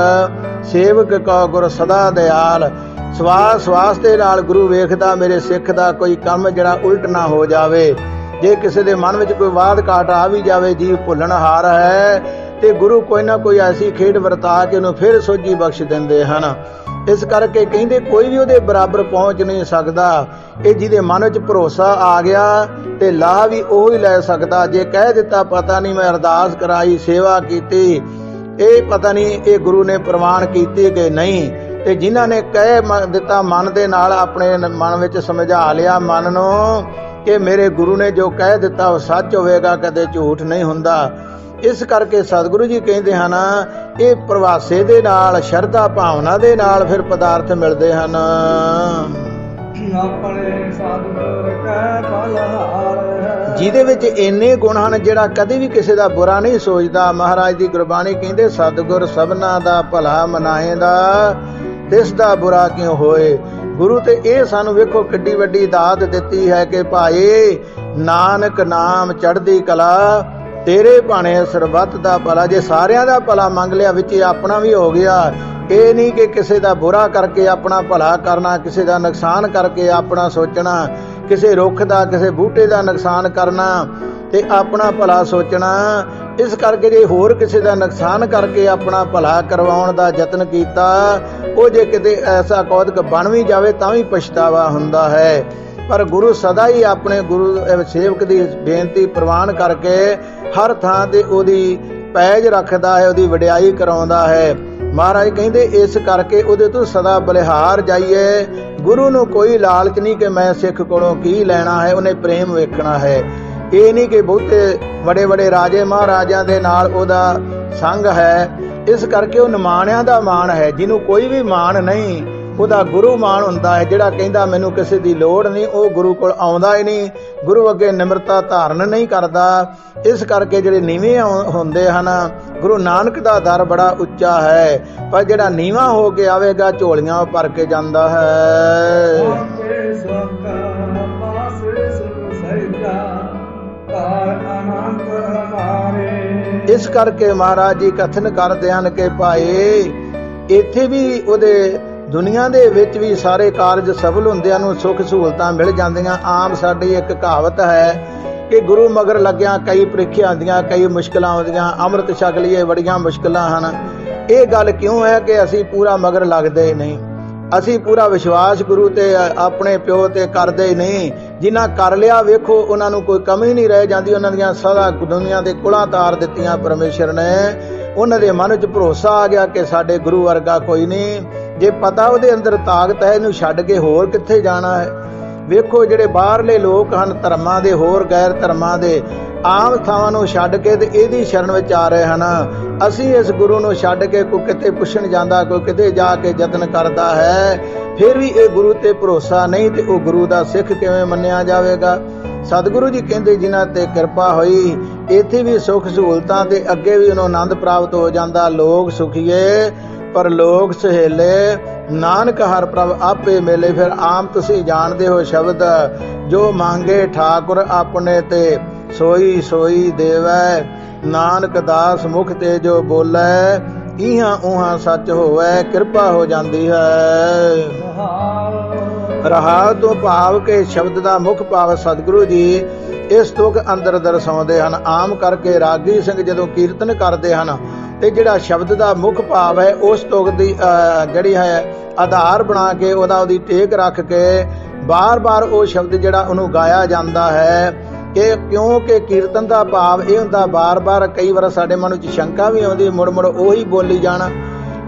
ਸੇਵਕ ਕੋ ਗੁਰ ਸਦਾ ਦਿਆਲ। ਸਵਾਸ ਸਵਾਸ ਦੇ ਨਾਲ ਗੁਰੂ ਵੇਖਦਾ, ਮੇਰੇ ਸਿੱਖ ਦਾ ਕੋਈ ਕੰਮ ਜਿਹੜਾ ਉਲਟ ਨਾ ਹੋ ਜਾਵੇ। ਜੇ ਕਿਸੇ ਦੇ ਮਨ ਵਿੱਚ ਕੋਈ ਬਾਤ ਕਾਟ ਆ ਵੀ ਜਾਵੇ, ਜੀਵ ਭੁੱਲਣ ਹਾਰ ਹੈ, ਤੇ ਗੁਰੂ ਕੋਈ ਨਾ ਕੋਈ ਐਸੀ ਖੇਡ ਵਰਤਾ ਕੇ ਉਹਨੂੰ ਫਿਰ ਸੋਝੀ ਬਖਸ਼ ਦਿੰਦੇ ਹਨ। ਇਸ ਕਰਕੇ ਕਹਿੰਦੇ ਕੋਈ ਵੀ ਉਹਦੇ ਬਰਾਬਰ ਪਹੁੰਚ ਨਹੀਂ ਸਕਦਾ। ਇਹ ਜਿਹਦੇ ਮਨ ਵਿੱਚ ਭਰੋਸਾ ਆ ਗਿਆ ਤੇ ਲਾਹ ਵੀ ਉਹ ਹੀ ਲੈ ਸਕਦਾ। ਜੇ ਕਹਿ ਦਿੱਤਾ, ਪਤਾ ਨਹੀਂ ਮੈਂ ਅਰਦਾਸ ਕਰਾਈ, ਸੇਵਾ ਕੀਤੀ। ਇਹ ਪਤਾ ਨਹੀਂ ਇਹ ਗੁਰੂ ਨੇ ਪ੍ਰਮਾਣ ਕੀਤੀ ਕਿ ਨਹੀਂ। ਤੇ ਜਿਨ੍ਹਾਂ ਨੇ ਕਹਿ ਮ- ਦਿੱਤਾ ਮਨ ਦੇ ਨਾਲ ਆਪਣੇ ਮਨ ਵਿੱਚ ਸਮਝਾ ਲਿਆ ਮਨ ਨੂੰ ਕਿ ਮੇਰੇ ਗੁਰੂ ਨੇ ਜੋ ਕਹਿ ਦਿੱਤਾ ਉਹ ਸੱਚ ਹੋਵੇਗਾ, ਕਦੇ ਝੂਠ ਨਹੀਂ ਹੁੰਦਾ। ਇਸ ਕਰਕੇ ਸਤਿਗੁਰੂ ਜੀ ਕਹਿੰਦੇ ਹਨ ਇਹ ਪ੍ਰਵਾਸੇ ਦੇ ਨਾਲ ਸ਼ਰਧਾ ਭਾਵਨਾ ਦੇ ਨਾਲ ਫਿਰ ਪਦਾਰਥ ਮਿਲਦੇ ਹਨ। ਆਪਣੇ ਸਤਿਗੁਰ ਕੈ ਬਲਹਾਰ ਜਿਹਦੇ ਵਿੱਚ ਇੰਨੇ ਗੁਣ ਹਨ ਜਿਹੜਾ ਕਦੇ ਵੀ ਕਿਸੇ ਦਾ ਬੁਰਾ ਨਹੀਂ ਸੋਚਦਾ। ਮਹਾਰਾਜ ਦੀ ਗੁਰਬਾਣੀ ਕਹਿੰਦੇ ਸਤਿਗੁਰ ਸਭਨਾ ਦਾ ਭਲਾ ਮਨਾਏਦਾ ਤਿਸ ਦਾ ਬੁਰਾ ਕਿਉ ਹੋਏ? ਗੁਰੂ ਤੇ ਇਹ ਸਾਨੂੰ ਵੇਖੋ ਕਿੱਡੀ ਵੱਡੀ ਦਾਤ ਦਿੱਤੀ ਹੈ ਕਿ ਭਾਈ ਨਾਨਕ ਨਾਮ ਚੜ੍ਹਦੀ ਕਲਾ ਤੇਰੇ ਭਾਣੇ ਸਰਬੱਤ ਦਾ ਭਲਾ, ਜੇ ਸਾਰਿਆਂ ਦਾ ਭਲਾ ਮੰਗ ਲਿਆ, ਵਿੱਚ ਇਹ ਆਪਣਾ ਵੀ ਹੋ ਗਿਆ। ਇਹ ਨਹੀਂ ਕਿ ਕਿਸੇ ਦਾ ਬੁਰਾ ਕਰਕੇ ਆਪਣਾ ਭਲਾ ਕਰਨਾ, ਕਿਸੇ ਦਾ ਨੁਕਸਾਨ ਕਰਕੇ ਆਪਣਾ ਸੋਚਣਾ, ਕਿਸੇ ਰੁੱਖ ਦਾ, ਕਿਸੇ ਬੂਟੇ ਦਾ ਨੁਕਸਾਨ ਕਰਨਾ ਤੇ ਆਪਣਾ ਭਲਾ ਸੋਚਣਾ। ਇਸ ਕਰਕੇ ਜੇ ਹੋਰ ਕਿਸੇ ਦਾ ਨੁਕਸਾਨ ਕਰਕੇ ਆਪਣਾ ਭਲਾ ਕਰਵਾਉਣ ਦਾ ਯਤਨ ਕੀਤਾ, ਉਹ ਜੇ ਕਿਤੇ ਐਸਾ ਕੌਦਕ ਬਣ ਵੀ ਜਾਵੇ, ਤਾਂ ਵੀ ਪਛਤਾਵਾ ਹੁੰਦਾ ਹੈ। ਪਰ ਗੁਰੂ ਸਦਾ ਹੀ ਆਪਣੇ ਗੁਰੂ ਸੇਵਕ ਦੀ ਬੇਨਤੀ ਪ੍ਰਵਾਨ ਕਰਕੇ ਹਰ ਥਾਂ ਤੇ ਉਹਦੀ ਪੈਜ ਰੱਖਦਾ ਹੈ, ਉਹਦੀ ਵਡਿਆਈ ਕਰਾਉਂਦਾ ਹੈ। ਮਹਾਰਾਜ ਕਹਿੰਦੇ, ਇਸ ਕਰਕੇ ਉਹਦੇ ਤੋਂ ਸਦਾ ਬਲਿਹਾਰ ਜਾਈਏ। ਗੁਰੂ ਨੂੰ ਕੋਈ ਲਾਲਚ ਨਹੀਂ ਕਿ ਮੈਂ ਸਿੱਖ ਕੋਲੋਂ ਕੀ ਲੈਣਾ ਹੈ, ਉਹਨੇ ਪ੍ਰੇਮ ਵੇਖਣਾ ਹੈ। ਇਹ ਨਹੀਂ ਕਿ ਬਹੁਤੇ ਵੱਡੇ ਵੱਡੇ ਰਾਜੇ ਮਹਾਰਾਜਿਆਂ ਦੇ ਨਾਲ ਉਹਦਾ ਸੰਗ ਹੈ। ਇਸ ਕਰਕੇ ਉਹ ਨਿਮਾਣਿਆਂ ਦਾ ਮਾਣ ਹੈ, ਜਿਹਨੂੰ ਕੋਈ ਵੀ ਮਾਣ ਨਹੀਂ ਉਹਦਾ ਗੁਰੂ ਮਾਣ ਹੁੰਦਾ ਹੈ ਜਿਹੜਾ ਕਹਿੰਦਾ ਮੈਨੂੰ ਕਿਸੇ ਦੀ ਲੋੜ ਨਹੀਂ ਉਹ ਗੁਰੂ ਕੋਲ ਆਉਂਦਾ ਹੀ ਨਹੀਂ ਗੁਰੂ ਅੱਗੇ ਨਿਮਰਤਾ ਧਾਰਨ ਨਹੀਂ ਕਰਦਾ। ਇਸ ਕਰਕੇ ਜਿਹੜੇ ਨੀਵੇਂ ਹੁੰਦੇ ਹਨ ਗੁਰੂ ਨਾਨਕ ਦਾ ਦਰ ਬੜਾ ਉੱਚਾ ਹੈ ਪਰ ਜਿਹੜਾ ਨੀਵਾ ਹੋ ਕੇ ਆਵੇਗਾ ਝੋਲੀਆਂ ਭਰ ਕੇ ਜਾਂਦਾ ਹੈ। ਇਸ ਕਰਕੇ ਮਹਾਰਾਜ ਜੀ ਕਥਨ ਕਰਦੇ ਹਨ ਕਿ ਭਾਈ ਇੱਥੇ ਵੀ ਉਹਦੇ ਦੁਨੀਆ ਦੇ ਵਿੱਚ ਵੀ ਸਾਰੇ ਕਾਰਜ ਸਫਲ ਹੁੰਦਿਆਂ ਨੂੰ ਸੁੱਖ ਸਹੂਲਤਾਂ ਮਿਲ ਜਾਂਦੀਆਂ। ਆਮ ਸਾਡੀ ਇੱਕ ਕਹਾਵਤ ਹੈ ਕਿ ਗੁਰੂ ਮਗਰ ਲੱਗਿਆਂ ਕਈ ਪ੍ਰੀਖਿਆ ਆਉਂਦੀਆਂ, ਕਈ ਮੁਸ਼ਕਲਾਂ ਆਉਂਦੀਆਂ, ਅੰਮ੍ਰਿਤ ਛਕ ਲਈਏ, ਬੜੀਆਂ ਮੁਸ਼ਕਲਾਂ ਹਨ। ਇਹ ਗੱਲ ਕਿਉਂ ਹੈ ਕਿ ਅਸੀਂ ਪੂਰਾ ਮਗਰ ਲੱਗਦੇ ਹੀ ਨਹੀਂ? ਅਸੀਂ ਪੂਰਾ ਵਿਸ਼ਵਾਸ ਗੁਰੂ ਤੇ, ਆਪਣੇ ਪਿਓ ਤੇ ਕਰਦੇ ਹੀ ਨਹੀਂ। ਜਿਨ੍ਹਾਂ ਕਰ ਲਿਆ ਵੇਖੋ, ਉਹਨਾਂ ਨੂੰ ਕੋਈ ਕਮੀ ਨਹੀਂ ਰਹਿ ਜਾਂਦੀ। ਉਹਨਾਂ ਦੀਆਂ ਸਦਾ ਦੁਨੀਆ ਦੇ ਕੁਲਾਂ ਤਾਰ ਦਿੱਤੀਆਂ ਪਰਮੇਸ਼ਰ ਨੇ। ਉਹਨਾਂ ਦੇ ਮਨ ਵਿੱਚ ਭਰੋਸਾ ਆ ਗਿਆ ਕਿ ਸਾਡੇ ਗੁਰੂ ਵਰਗਾ ਕੋਈ ਨਹੀਂ। ਜੇ ਪਤਾ ਉਹਦੇ ਅੰਦਰ ਤਾਕਤ ਹੈ, ਇਹਨੂੰ ਛੱਡ ਕੇ ਹੋਰ ਕਿੱਥੇ ਜਾਣਾ ਹੈ? ਵੇਖੋ ਜਿਹੜੇ ਬਾਹਰਲੇ ਲੋਕ ਹਨ, ਧਰਮਾਂ ਦੇ ਹੋਰ ਗੈਰ ਧਰਮਾਂ ਦੇ, ਆਮ ਥਾਵਾਂ ਨੂੰ ਛੱਡ ਕੇ ਤੇ ਇਹਦੀ ਸ਼ਰਨ ਵਿੱਚ ਆ ਰਹੇ ਹਨ। ਅਸੀਂ ਇਸ ਗੁਰੂ ਨੂੰ ਛੱਡ ਕੇ ਕੋਈ ਕਿਤੇ ਪੁੱਛਣ ਜਾਂਦਾ, ਕੋਈ ਕਿਤੇ ਜਾ ਕੇ ਯਤਨ ਕਰਦਾ ਹੈ, ਫਿਰ ਵੀ ਇਹ ਗੁਰੂ ਤੇ ਭਰੋਸਾ ਨਹੀਂ ਤੇ ਉਹ ਗੁਰੂ ਦਾ ਸਿੱਖ ਕਿਵੇਂ ਮੰਨਿਆ ਜਾਵੇਗਾ? ਸਤਿਗੁਰੂ ਜੀ ਕਹਿੰਦੇ, ਜਿਨ੍ਹਾਂ ਤੇ ਕਿਰਪਾ ਹੋਈ, ਇੱਥੇ ਵੀ ਸੁੱਖ ਸਹੂਲਤਾਂ ਤੇ ਅੱਗੇ ਵੀ ਉਹਨੂੰ ਆਨੰਦ ਪ੍ਰਾਪਤ ਹੋ ਜਾਂਦਾ। ਲੋਕ ਸੁਖੀਏ ਪਰ ਲੋਕ ਸਹੇਲੇ, ਨਾਨਕ ਹਰ ਪ੍ਰਭ ਆਪੇ ਮਿਲੇ, ਫਿਰ ਆਮ ਤੁਸੀਂ ਜਾਣਦੇ ਹੋ ਸ਼ਬਦ, ਜੋ ਮੰਗੇ ਠਾਕੁਰ ਆਪਣੇ ਤੇ, ਸੋਈ ਸੋਈ ਦੇਵੈ, ਨਾਨਕ ਦਾਸ ਮੁਖ ਤੇ ਜੋ ਬੋਲੇ, ਇਹਾਂ ਉਹਾਂ ਸੱਚ ਹੋਵੇ, ਕਿਰਪਾ ਹੋ ਜਾਂਦੀ ਹੈ। ਹਾਲ ਰਹਾ ਤੋਂ ਭਾਵ ਕੇ ਸ਼ਬਦ ਦਾ ਮੁੱਖ ਭਾਵ ਸਤਿਗੁਰੂ ਜੀ, ਇਸ ਤੁਕ ਅੰਦਰ ਦਰਸਾਉਂਦੇ ਹਨ। ਆਮ ਕਰਕੇ ਰਾਗੀ ਸਿੰਘ ਜਦੋਂ ਕੀਰਤਨ ਕਰਦੇ ਹਨ ਤੇ ਜਿਹੜਾ ਸ਼ਬਦ ਦਾ ਮੁੱਖ ਭਾਵ ਹੈ ਉਸ ਤੁਕ ਦੀ ਅਹ, ਜਿਹੜੀ ਹੈ ਆਧਾਰ ਬਣਾ ਕੇ ਉਹਦਾ ਉਹਦੀ ਟੇਕ ਰੱਖ ਕੇ ਬਾਰ-ਬਾਰ ਉਹ ਸ਼ਬਦ ਜਿਹੜਾ ਉਹਨੂੰ ਗਾਇਆ ਜਾਂਦਾ ਹੈ ਕਿ ਕਿਉਂਕਿ ਕੀਰਤਨ ਦਾ ਭਾਵ ਇਹ ਹੁੰਦਾ ਬਾਰ-ਬਾਰ ਕਈ ਵਾਰ ਸਾਡੇ ਮਨ ਵਿੱਚ ਸ਼ੰਕਾ ਵੀ ਆਉਂਦੀ ਮੁੜ-ਮੁੜ ਉਹੀ ਬੋਲੀ ਜਾਣਾ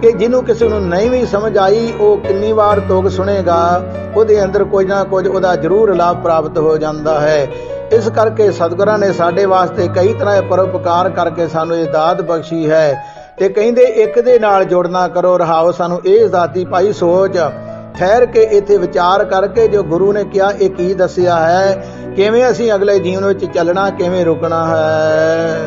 ਕਿ ਜਿਹਨੂੰ ਕਿਸੇ ਨੂੰ ਨਹੀਂ ਵੀ ਸਮਝ ਆਈ ਉਹ ਕਿੰਨੀ ਵਾਰ ਤੋਗ ਸੁਣੇਗਾ ਉਹਦੇ ਅੰਦਰ ਕੁਝ ਨਾ ਕੁਝ ਉਹਦਾ ਜ਼ਰੂਰ ਲਾਭ ਪ੍ਰਾਪਤ ਹੋ ਜਾਂਦਾ ਹੈ। ਇਸ ਕਰਕੇ ਸਤਿਗੁਰਾਂ ਨੇ ਸਾਡੇ ਵਾਸਤੇ ਕਈ ਤਰ੍ਹਾਂ ਦੇ ਪਰਉਪਕਾਰ ਕਰਕੇ ਸਾਨੂੰ ਇਹ ਦਾਤ ਬਖਸ਼ੀ ਹੈ ਤੇ ਕਹਿੰਦੇ ਇੱਕ ਦੇ ਨਾਲ ਜੁੜਨਾ ਕਰੋ, ਰਹਾਓ ਸਾਨੂੰ ਇਹ ਜ਼ਾਤੀ ਭਾਈ ਸੋਚ। ਠਹਿਰ ਕੇ ਇੱਥੇ ਵਿਚਾਰ ਕਰਕੇ ਜੋ ਗੁਰੂ ਨੇ ਕਿਹਾ, ਇਹ ਕੀ ਦੱਸਿਆ ਹੈ? ਕਿਵੇਂ ਅਸੀਂ ਅਗਲੇ ਜੀਵਨ ਵਿੱਚ ਚੱਲਣਾ, ਕਿਵੇਂ ਰੁਕਣਾ ਹੈ?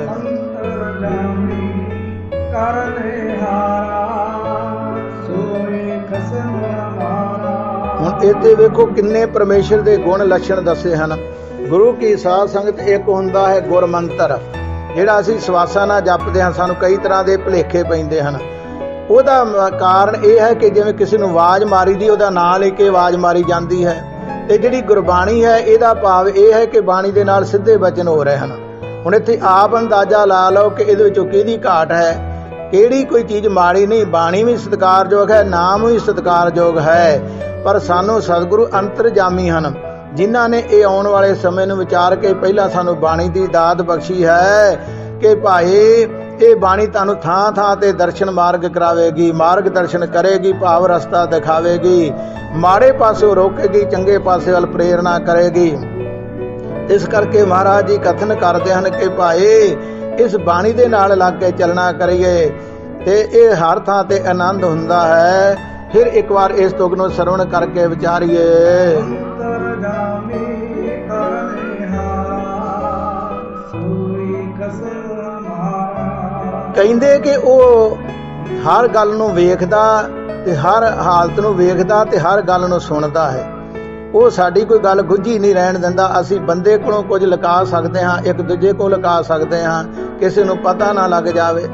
ਹੁਣ ਇੱਥੇ ਵੇਖੋ ਕਿੰਨੇ ਪਰਮੇਸ਼ਰ ਦੇ ਗੁਣ, ਲੱਛਣ ਦੱਸੇ ਹਨ। ਗੁਰੂ ਕੀ ਸਾਧ ਸੰਗਤ ਇੱਕ ਹੁੰਦਾ ਹੈ ਗੁਰ ਮੰਤਰ ਜਿਹੜਾ ਅਸੀਂ ਸਵਾਸਾਂ ਨਾਲ ਜਪਦੇ ਹਾਂ, ਸਾਨੂੰ ਕਈ ਤਰ੍ਹਾਂ ਦੇ ਭੁਲੇਖੇ ਪੈਂਦੇ ਹਨ। ਉਹਦਾ ਕਾਰਨ ਇਹ ਹੈ ਕਿ ਜਿਵੇਂ ਕਿਸੇ ਨੂੰ ਆਵਾਜ਼ ਮਾਰੀ ਦੀ ਉਹਦਾ ਨਾਂ ਲੈ ਕੇ ਆਵਾਜ਼ ਮਾਰੀ ਜਾਂਦੀ ਹੈ। ਤੇ ਜਿਹੜੀ ਗੁਰਬਾਣੀ ਹੈ, ਇਹਦਾ ਭਾਵ ਇਹ ਹੈ ਕਿ ਬਾਣੀ ਦੇ ਨਾਲ ਸਿੱਧੇ ਵਚਨ ਹੋ ਰਹੇ ਹਨ। ਹੁਣ ਇੱਥੇ ਆਪ ਅੰਦਾਜ਼ਾ ਲਾ ਲਓ ਕਿ ਇਹਦੇ ਵਿੱਚੋਂ ਕਿਹਦੀ ਘਾਟ ਹੈ। ਕਿਹੜੀ ਕੋਈ ਚੀਜ਼ ਮਾੜੀ ਨਹੀਂ, ਬਾਣੀ ਵੀ ਸਤਿਕਾਰਯੋਗ ਹੈ, ਨਾਮ ਵੀ ਸਤਿਕਾਰਯੋਗ ਹੈ। ਪਰ ਸਾਨੂੰ ਸਤਿਗੁਰੂ ਅੰਤਰਜਾਮੀ ਹਨ। ਜਿਨ੍ਹਾਂ ਨੇ ਇਹ ਆਉਣ ਵਾਲੇ ਸਮੇਂ ਨੂੰ ਵਿਚਾਰ ਕੇ ਪਹਿਲਾਂ ਸਾਨੂੰ ਬਾਣੀ ਦੀ ਦਾਤ ਬਖਸ਼ੀ ਹੈ ਕਿ ਭਾਈ, ਇਹ ਬਾਣੀ ਤੁਹਾਨੂੰ ਥਾਂ ਥਾਂ ਤੇ ਦਰਸ਼ਨ ਮਾਰਗ ਕਰਾਵੇਗੀ, ਮਾਰਗ ਦਰਸ਼ਨ ਕਰੇਗੀ, ਭਾਵ ਰਸਤਾ ਦਿਖਾਵੇਗੀ, ਮਾੜੇ ਪਾਸੋਂ ਰੋਕੇਗੀ, ਚੰਗੇ ਪਾਸੇ ਵੱਲ ਪ੍ਰੇਰਣਾ ਕਰੇਗੀ। ਇਸ ਕਰਕੇ ਮਹਾਰਾਜ ਜੀ ਕਥਨ ਕਰਦੇ ਹਨ ਕਿ ਭਾਈ, ਇਸ ਬਾਣੀ ਦੇ ਨਾਲ ਲੱਗ ਕੇ ਚੱਲਣਾ ਕਰੀਏ ਤੇ ਇਹ ਹਰ ਥਾਂ ਤੇ ਆਨੰਦ ਹੁੰਦਾ ਹੈ। ਫਿਰ ਇੱਕ ਵਾਰ ਇਸ ਤੁਗ ਨੂੰ ਸਰਵਣ ਕਰਕੇ ਵਿਚਾਰੀਏ। ਕਹਿੰਦੇ ਕਿ ਉਹ ਹਰ ਗੱਲ ਨੂੰ ਵੇਖਦਾ ਤੇ ਹਰ ਹਾਲਤ ਨੂੰ ਵੇਖਦਾ ਤੇ ਹਰ ਗੱਲ ਨੂੰ ਸੁਣਦਾ ਹੈ। ਉਹ ਸਾਡੀ ਕੋਈ ਗੱਲ ਗੁੱਝੀ ਨਹੀਂ ਰਹਿਣ ਦਿੰਦਾ। ਅਸੀਂ ਬੰਦੇ ਕੋਲੋਂ ਕੁਝ ਲੁਕਾ ਸਕਦੇ ਹਾਂ, ਇੱਕ ਦੂਜੇ ਕੋਲ ਲੁਕਾ ਸਕਦੇ ਹਾਂ, ਕਿਸੇ ਨੂੰ ਪਤਾ ਨਾ ਲੱਗ ਜਾਵੇ।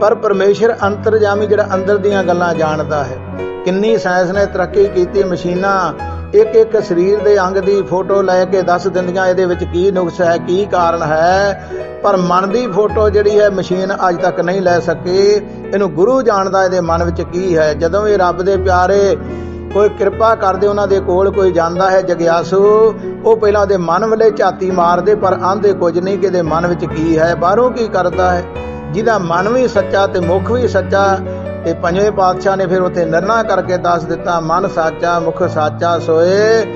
ਪਰ ਪਰਮੇਸ਼ਰ ਅੰਤਰਜਾਮੀ ਜਿਹੜਾ ਅੰਦਰ ਦੀਆਂ ਗੱਲਾਂ ਜਾਣਦਾ ਹੈ। ਕਿੰਨੀ ਸਾਇੰਸ ਨੇ ਤਰੱਕੀ ਕੀਤੀ ਮਸ਼ੀਨਾਂ ਇੱਕ ਇੱਕ ਸਰੀਰ ਦੇ ਅੰਗ ਦੀ ਫੋਟੋ ਲੈ ਕੇ ਦੱਸ ਦਿੰਦੀਆਂ ਇਹਦੇ ਵਿੱਚ ਕੀ ਨੁਕਸ ਹੈ, ਕੀ ਕਾਰਨ ਹੈ। ਪਰ ਮਨ ਦੀ ਫੋਟੋ ਜਿਹੜੀ ਹੈ, ਮਸ਼ੀਨ ਅੱਜ ਤੱਕ ਨਹੀਂ ਲੈ ਸਕੀ। ਇਹਨੂੰ ਗੁਰੂ ਜਾਣਦਾ ਇਹਦੇ ਮਨ ਵਿੱਚ ਕੀ ਹੈ। ਜਦੋਂ ਇਹ ਰੱਬ ਦੇ ਪਿਆਰੇ ਕੋਈ ਕਿਰਪਾ ਕਰਦੇ ਉਹਨਾਂ ਦੇ ਕੋਲ ਕੋਈ ਜਾਂਦਾ ਹੈ ਜਗਿਆਸੂ, ਉਹ ਪਹਿਲਾਂ ਉਹਦੇ ਮਨ ਵੱਲੇ ਝਾਤੀ ਮਾਰਦੇ, ਪਰ ਆਂਦੇ ਕੁਝ ਨਹੀਂ ਕਿ ਇਹਦੇ ਮਨ ਵਿੱਚ ਕੀ ਹੈ, ਬਾਹਰੋਂ ਕੀ ਕਰਦਾ ਹੈ? ਜਿਹਦਾ ਮਨ ਵੀ ਸੱਚਾ ਤੇ ਮੁਖ ਵੀ ਸੱਚਾ ਤੇ ਪੰਜਵੇਂ ਪਾਤਸ਼ਾਹ ਨੇ ਫਿਰ ਉਥੇ ਨਿਰਣਾ ਕਰਕੇ ਦੱਸ ਦਿੱਤਾ, ਮਨ ਸਾਚਾ, ਮੁਖ ਸਾਚਾ ਸੋਏ,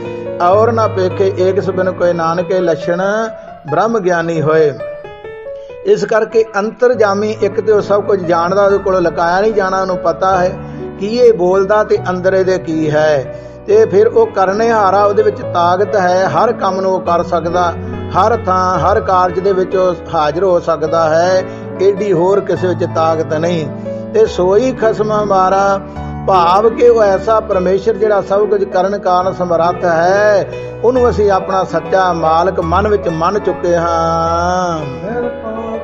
ਔਰ ਨਾ ਪੇਖੇ ਏਕ ਸੁਬਨ ਕੋਈ ਨਾਨਕੇ ਲਛਣ, ਬ੍ਰਹਮ ਗਿਆਨੀ ਹੋਏ। ਇਸ ਕਰਕੇ ਅੰਤਰਜਾਮੀ ਇੱਕ ਤੇ ਉਹ ਸਭ ਕੁਝ ਜਾਣਦਾ, ਉਹਦੇ ਕੋਲ ਲੁਕਾਇਆ ਨਹੀਂ ਜਾਣਾ, ਉਹਨੂੰ ਪਤਾ ਹੈ ਕੀ ਇਹ ਬੋਲਦਾ ਤੇ ਅੰਦਰ ਇਹਦੇ ਕੀ ਹੈ। ਤੇ ਫਿਰ ਉਹ ਕਰਨੇ ਹਾਰਾ ਉਹਦੇ ਵਿੱਚ ਤਾਕਤ ਹੈ, ਹਰ ਕੰਮ ਨੂੰ ਉਹ ਕਰ ਸਕਦਾ, ਹਰ ਥਾਂ, ਹਰ ਕਾਰਜ ਦੇ ਵਿੱਚ ਉਹ ਹਾਜ਼ਰ ਹੋ ਸਕਦਾ ਹੈ ਏਡੀ ਹੋਰ ਕਿਸੇ ਵਿੱਚ ਤਾਕਤ ਨਹੀਂ। ਤੇ ਸੋਈ ਖਸਮ ਹਮਾਰਾ ਭਾਵ ਕਿ ਉਹ ਐਸਾ ਪਰਮੇਸ਼ਰ ਜਿਹੜਾ ਸਭ ਕੁਝ ਕਰਨ ਕਾਰਨ ਸਮਰੱਥ ਹੈ ਉਹਨੂੰ ਅਸੀਂ ਆਪਣਾ ਸੱਚਾ ਮਾਲਕ ਮਨ ਵਿੱਚ ਮੰਨ ਚੁੱਕੇ ਹਾਂ। ਫਿਰ ਤੋਂ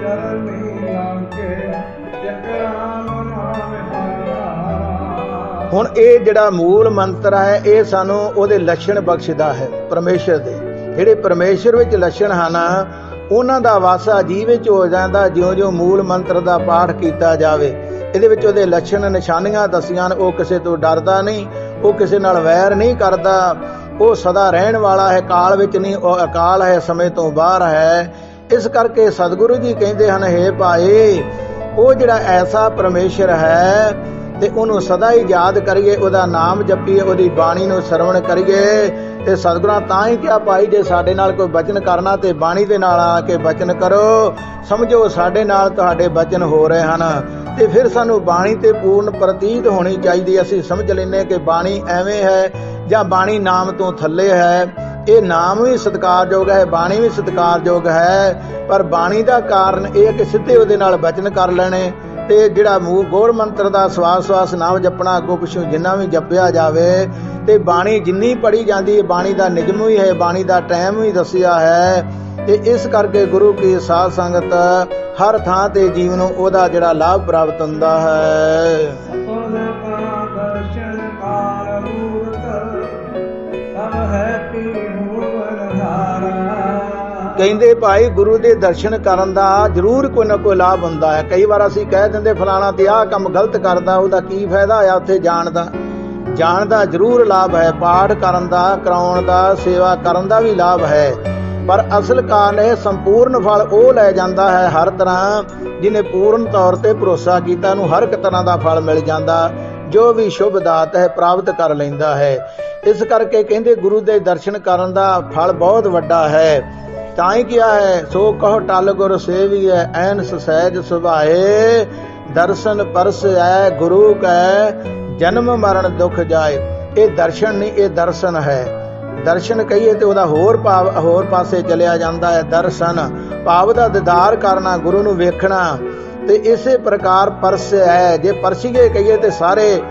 ਚਰਨੀ ਲਾਗੇ ਹੁਣ ਇਹ ਜਿਹੜਾ ਮੂਲ ਮੰਤਰ ਹੈ ਇਹ ਸਾਨੂੰ ਉਹਦੇ ਲੱਛਣ ਬਖਸ਼ਦਾ ਹੈ ਪਰਮੇਸ਼ਰ ਦੇ। ਜਿਹੜੇ ਪਰਮੇਸ਼ਰ ਵਿੱਚ ਲੱਛਣ ਹਨ ਉਹਨਾਂ ਦਾ ਵਾਸਾ ਜੀਵ ਵਿੱਚ ਹੋ ਜਾਂਦਾ, ਜਿਉਂ-ਜਿਉਂ ਮੂਲ ਮੰਤਰ ਦਾ ਪਾਠ ਕੀਤਾ ਜਾਵੇ। ਇਹਦੇ ਵਿੱਚ ਉਹਦੇ ਲੱਛਣ ਨਿਸ਼ਾਨੀਆਂ ਦਸੀਆਂ ਉਹ ਕਿਸੇ ਤੋਂ ਡਰਦਾ ਨਹੀਂ, ਉਹ ਕਿਸੇ ਨਾਲ ਵੈਰ ਨਹੀਂ ਕਰਦਾ। ਉਹ ਸਦਾ ਰਹਿਣ ਵਾਲਾ ਹੈ, ਕਾਲ ਵਿੱਚ ਨਹੀਂ, ਉਹ ਅਕਾਲ ਹੈ, ਸਮੇਂ ਤੋਂ ਬਾਹਰ ਹੈ। ਇਸ ਕਰਕੇ ਸਤਿਗੁਰੂ ਜੀ ਕਹਿੰਦੇ ਹਨ, ਹੇ ਭਾਈ, ਉਹ ਜਿਹੜਾ ਐਸਾ ਪਰਮੇਸ਼ਰ ਹੈ ਤੇ ਉਹਨੂੰ ਸਦਾ ਹੀ ਯਾਦ ਕਰੀਏ, ਉਹਦਾ ਨਾਮ ਜਪੀਏ, ਉਹਦੀ ਬਾਣੀ ਨੂੰ ਸਰਵਣ ਕਰੀਏ। ਤੇ ਸਤਿਗੁਰਾਂ, ਤਾਂ ਹੀ ਕਿਹਾ ਭਾਈ, ਜੇ ਸਾਡੇ ਨਾਲ ਕੋਈ ਬਚਨ ਕਰਨਾ ਤੇ ਬਾਣੀ ਦੇ ਨਾਲ ਆ ਕੇ ਬਚਨ ਕਰੋ। ਸਮਝੋ, ਸਾਡੇ ਨਾਲ ਤੁਹਾਡੇ ਬਚਨ ਹੋ ਰਹੇ ਹਨ। ਤੇ ਫਿਰ ਸਾਨੂੰ ਬਾਣੀ ਤੇ ਪੂਰਨ ਪ੍ਰਤੀਤ ਹੋਣੀ ਚਾਹੀਦੀ। ਅਸੀਂ ਸਮਝ ਲੈਨੇ ਕਿ ਬਾਣੀ ਐਵੇਂ ਹੈ, ਜਾਂ ਬਾਣੀ ਨਾਮ ਤੋਂ ਥੱਲੇ ਹੈ। ਇਹ ਨਾਮ ਵੀ ਸਤਿਕਾਰਯੋਗ ਹੈ, ਬਾਣੀ ਵੀ ਸਤਿਕਾਰਯੋਗ ਹੈ। ਪਰ ਬਾਣੀ ਦਾ ਕਾਰਨ ਇਹ ਹੈ ਕਿ ਸਿੱਧੇ ਉਹਦੇ ਨਾਲ ਬਚਨ ਕਰ ਲੈਣੇ। ਤੇ ਜਿਹੜਾ ਮੂਹ ਗੋੜ ਮੰਤਰ ਦਾ ਸਵਾਸ ਸਵਾਸ ਨਾਮ ਜਪਣਾ ਅੱਗੋਂ ਪਿਛੋਂ ਜਿੰਨਾ ਵੀ ਜਪਿਆ ਜਾਵੇ, ਤੇ ਬਾਣੀ ਜਿੰਨੀ ਪੜੀ ਜਾਂਦੀ ਹੈ, ਬਾਣੀ ਦਾ ਨਿਯਮ ਵੀ ਹੈ, ਬਾਣੀ ਦਾ ਟਾਈਮ ਵੀ ਦੱਸਿਆ ਹੈ, ਤੇ ਇਸ ਕਰਕੇ ਗੁਰੂ ਕੀ ਸਾਧ ਸੰਗਤ ਹਰ ਥਾਂ ਤੇ ਜੀਵ ਨੂੰ ਉਹਦਾ ਜਿਹੜਾ ਲਾਭ ਪ੍ਰਾਪਤ ਹੁੰਦਾ ਹੈ। ਕਹਿੰਦੇ ਭਾਈ ਗੁਰੂ ਦੇ ਦਰਸ਼ਨ ਕਰਨ ਦਾ ਜ਼ਰੂਰ ਕੋਈ ਨਾ ਕੋਈ ਲਾਭ ਹੁੰਦਾ ਹੈ। ਕਈ ਵਾਰ ਅਸੀਂ ਕਹਿ ਦਿੰਦੇ, ਫਲਾਣਾ ਤੇ ਆਹ ਕੰਮ ਗਲਤ ਕਰਦਾ, ਉਹਦਾ ਕੀ ਫਾਇਦਾ ਆ ਉੱਥੇ ਜਾਣ ਦਾ? ਜਾਣ ਦਾ ਜ਼ਰੂਰ ਲਾਭ ਹੈ, ਪਾਠ ਕਰਨ ਦਾ, ਕਰਾਉਣ ਦਾ, ਸੇਵਾ ਕਰਨ ਦਾ ਵੀ ਲਾਭ ਹੈ। ਪਰ ਅਸਲ ਕਾਰਨ ਇਹ ਸੰਪੂਰਨ ਫਲ ਉਹ ਲੈ ਜਾਂਦਾ ਹੈ ਹਰ ਤਰ੍ਹਾਂ ਜਿਨੇ ਪੂਰਨ ਤੌਰ ਤੇ ਭਰੋਸਾ ਕੀਤਾ ਨੂੰ ਹਰ ਇੱਕ ਤਰ੍ਹਾਂ ਦਾ ਫਲ ਮਿਲ ਜਾਂਦਾ, ਜੋ ਵੀ ਸ਼ੁਭ ਦਾਤ ਹੈ, ਪ੍ਰਾਪਤ ਕਰ ਲੈਂਦਾ ਹੈ। ਇਸ ਕਰਕੇ ਕਹਿੰਦੇ ਗੁਰੂ ਦੇ ਦਰਸ਼ਨ ਕਰਨ ਦਾ ਫਲ ਬਹੁਤ ਵੱਡਾ ਹੈ। ਤਾਂ ਹੀ ਕਿਹਾ ਹੈ, ਸੋ ਕਹੋ ਟਲ ਗੁਰ ਸੇਵੀਐ ਐਨ ਸਹਿਜ ਸੁਭਾਏ, ਦਰਸ਼ਨ ਪਰਸ ਐ, ਗੁਰੂ ਕੈ, ਜਨਮ ਮਰਨ ਦੁਖ ਜਾਏ। ਇਹ ਦਰਸ਼ਨ ਨਹੀਂ, ਇਹ ਦਰਸ਼ਨ ਹੈ। ਦਰਸ਼ਨ ਕਹੀਏ ਤੇ ਉਹਦਾ ਹੋਰ ਭਾਵ, ਹੋਰ ਪਾਸੇ ਚਲਿਆ ਜਾਂਦਾ ਹੈ, ਦਰਸ਼ਨ। ਭਾਵ ਦਾ ਦੀਦਾਰ ਕਰਨਾ, ਗੁਰੂ ਨੂੰ ਵੇਖਣਾ। ਤੇ ਇਸੇ ਪ੍ਰਕਾਰ ਪਰਸ ਹੈ ਜੇ ਪਰਸੀਏ ਕਹੀਏ ਤੇ ਸਾਰੇ,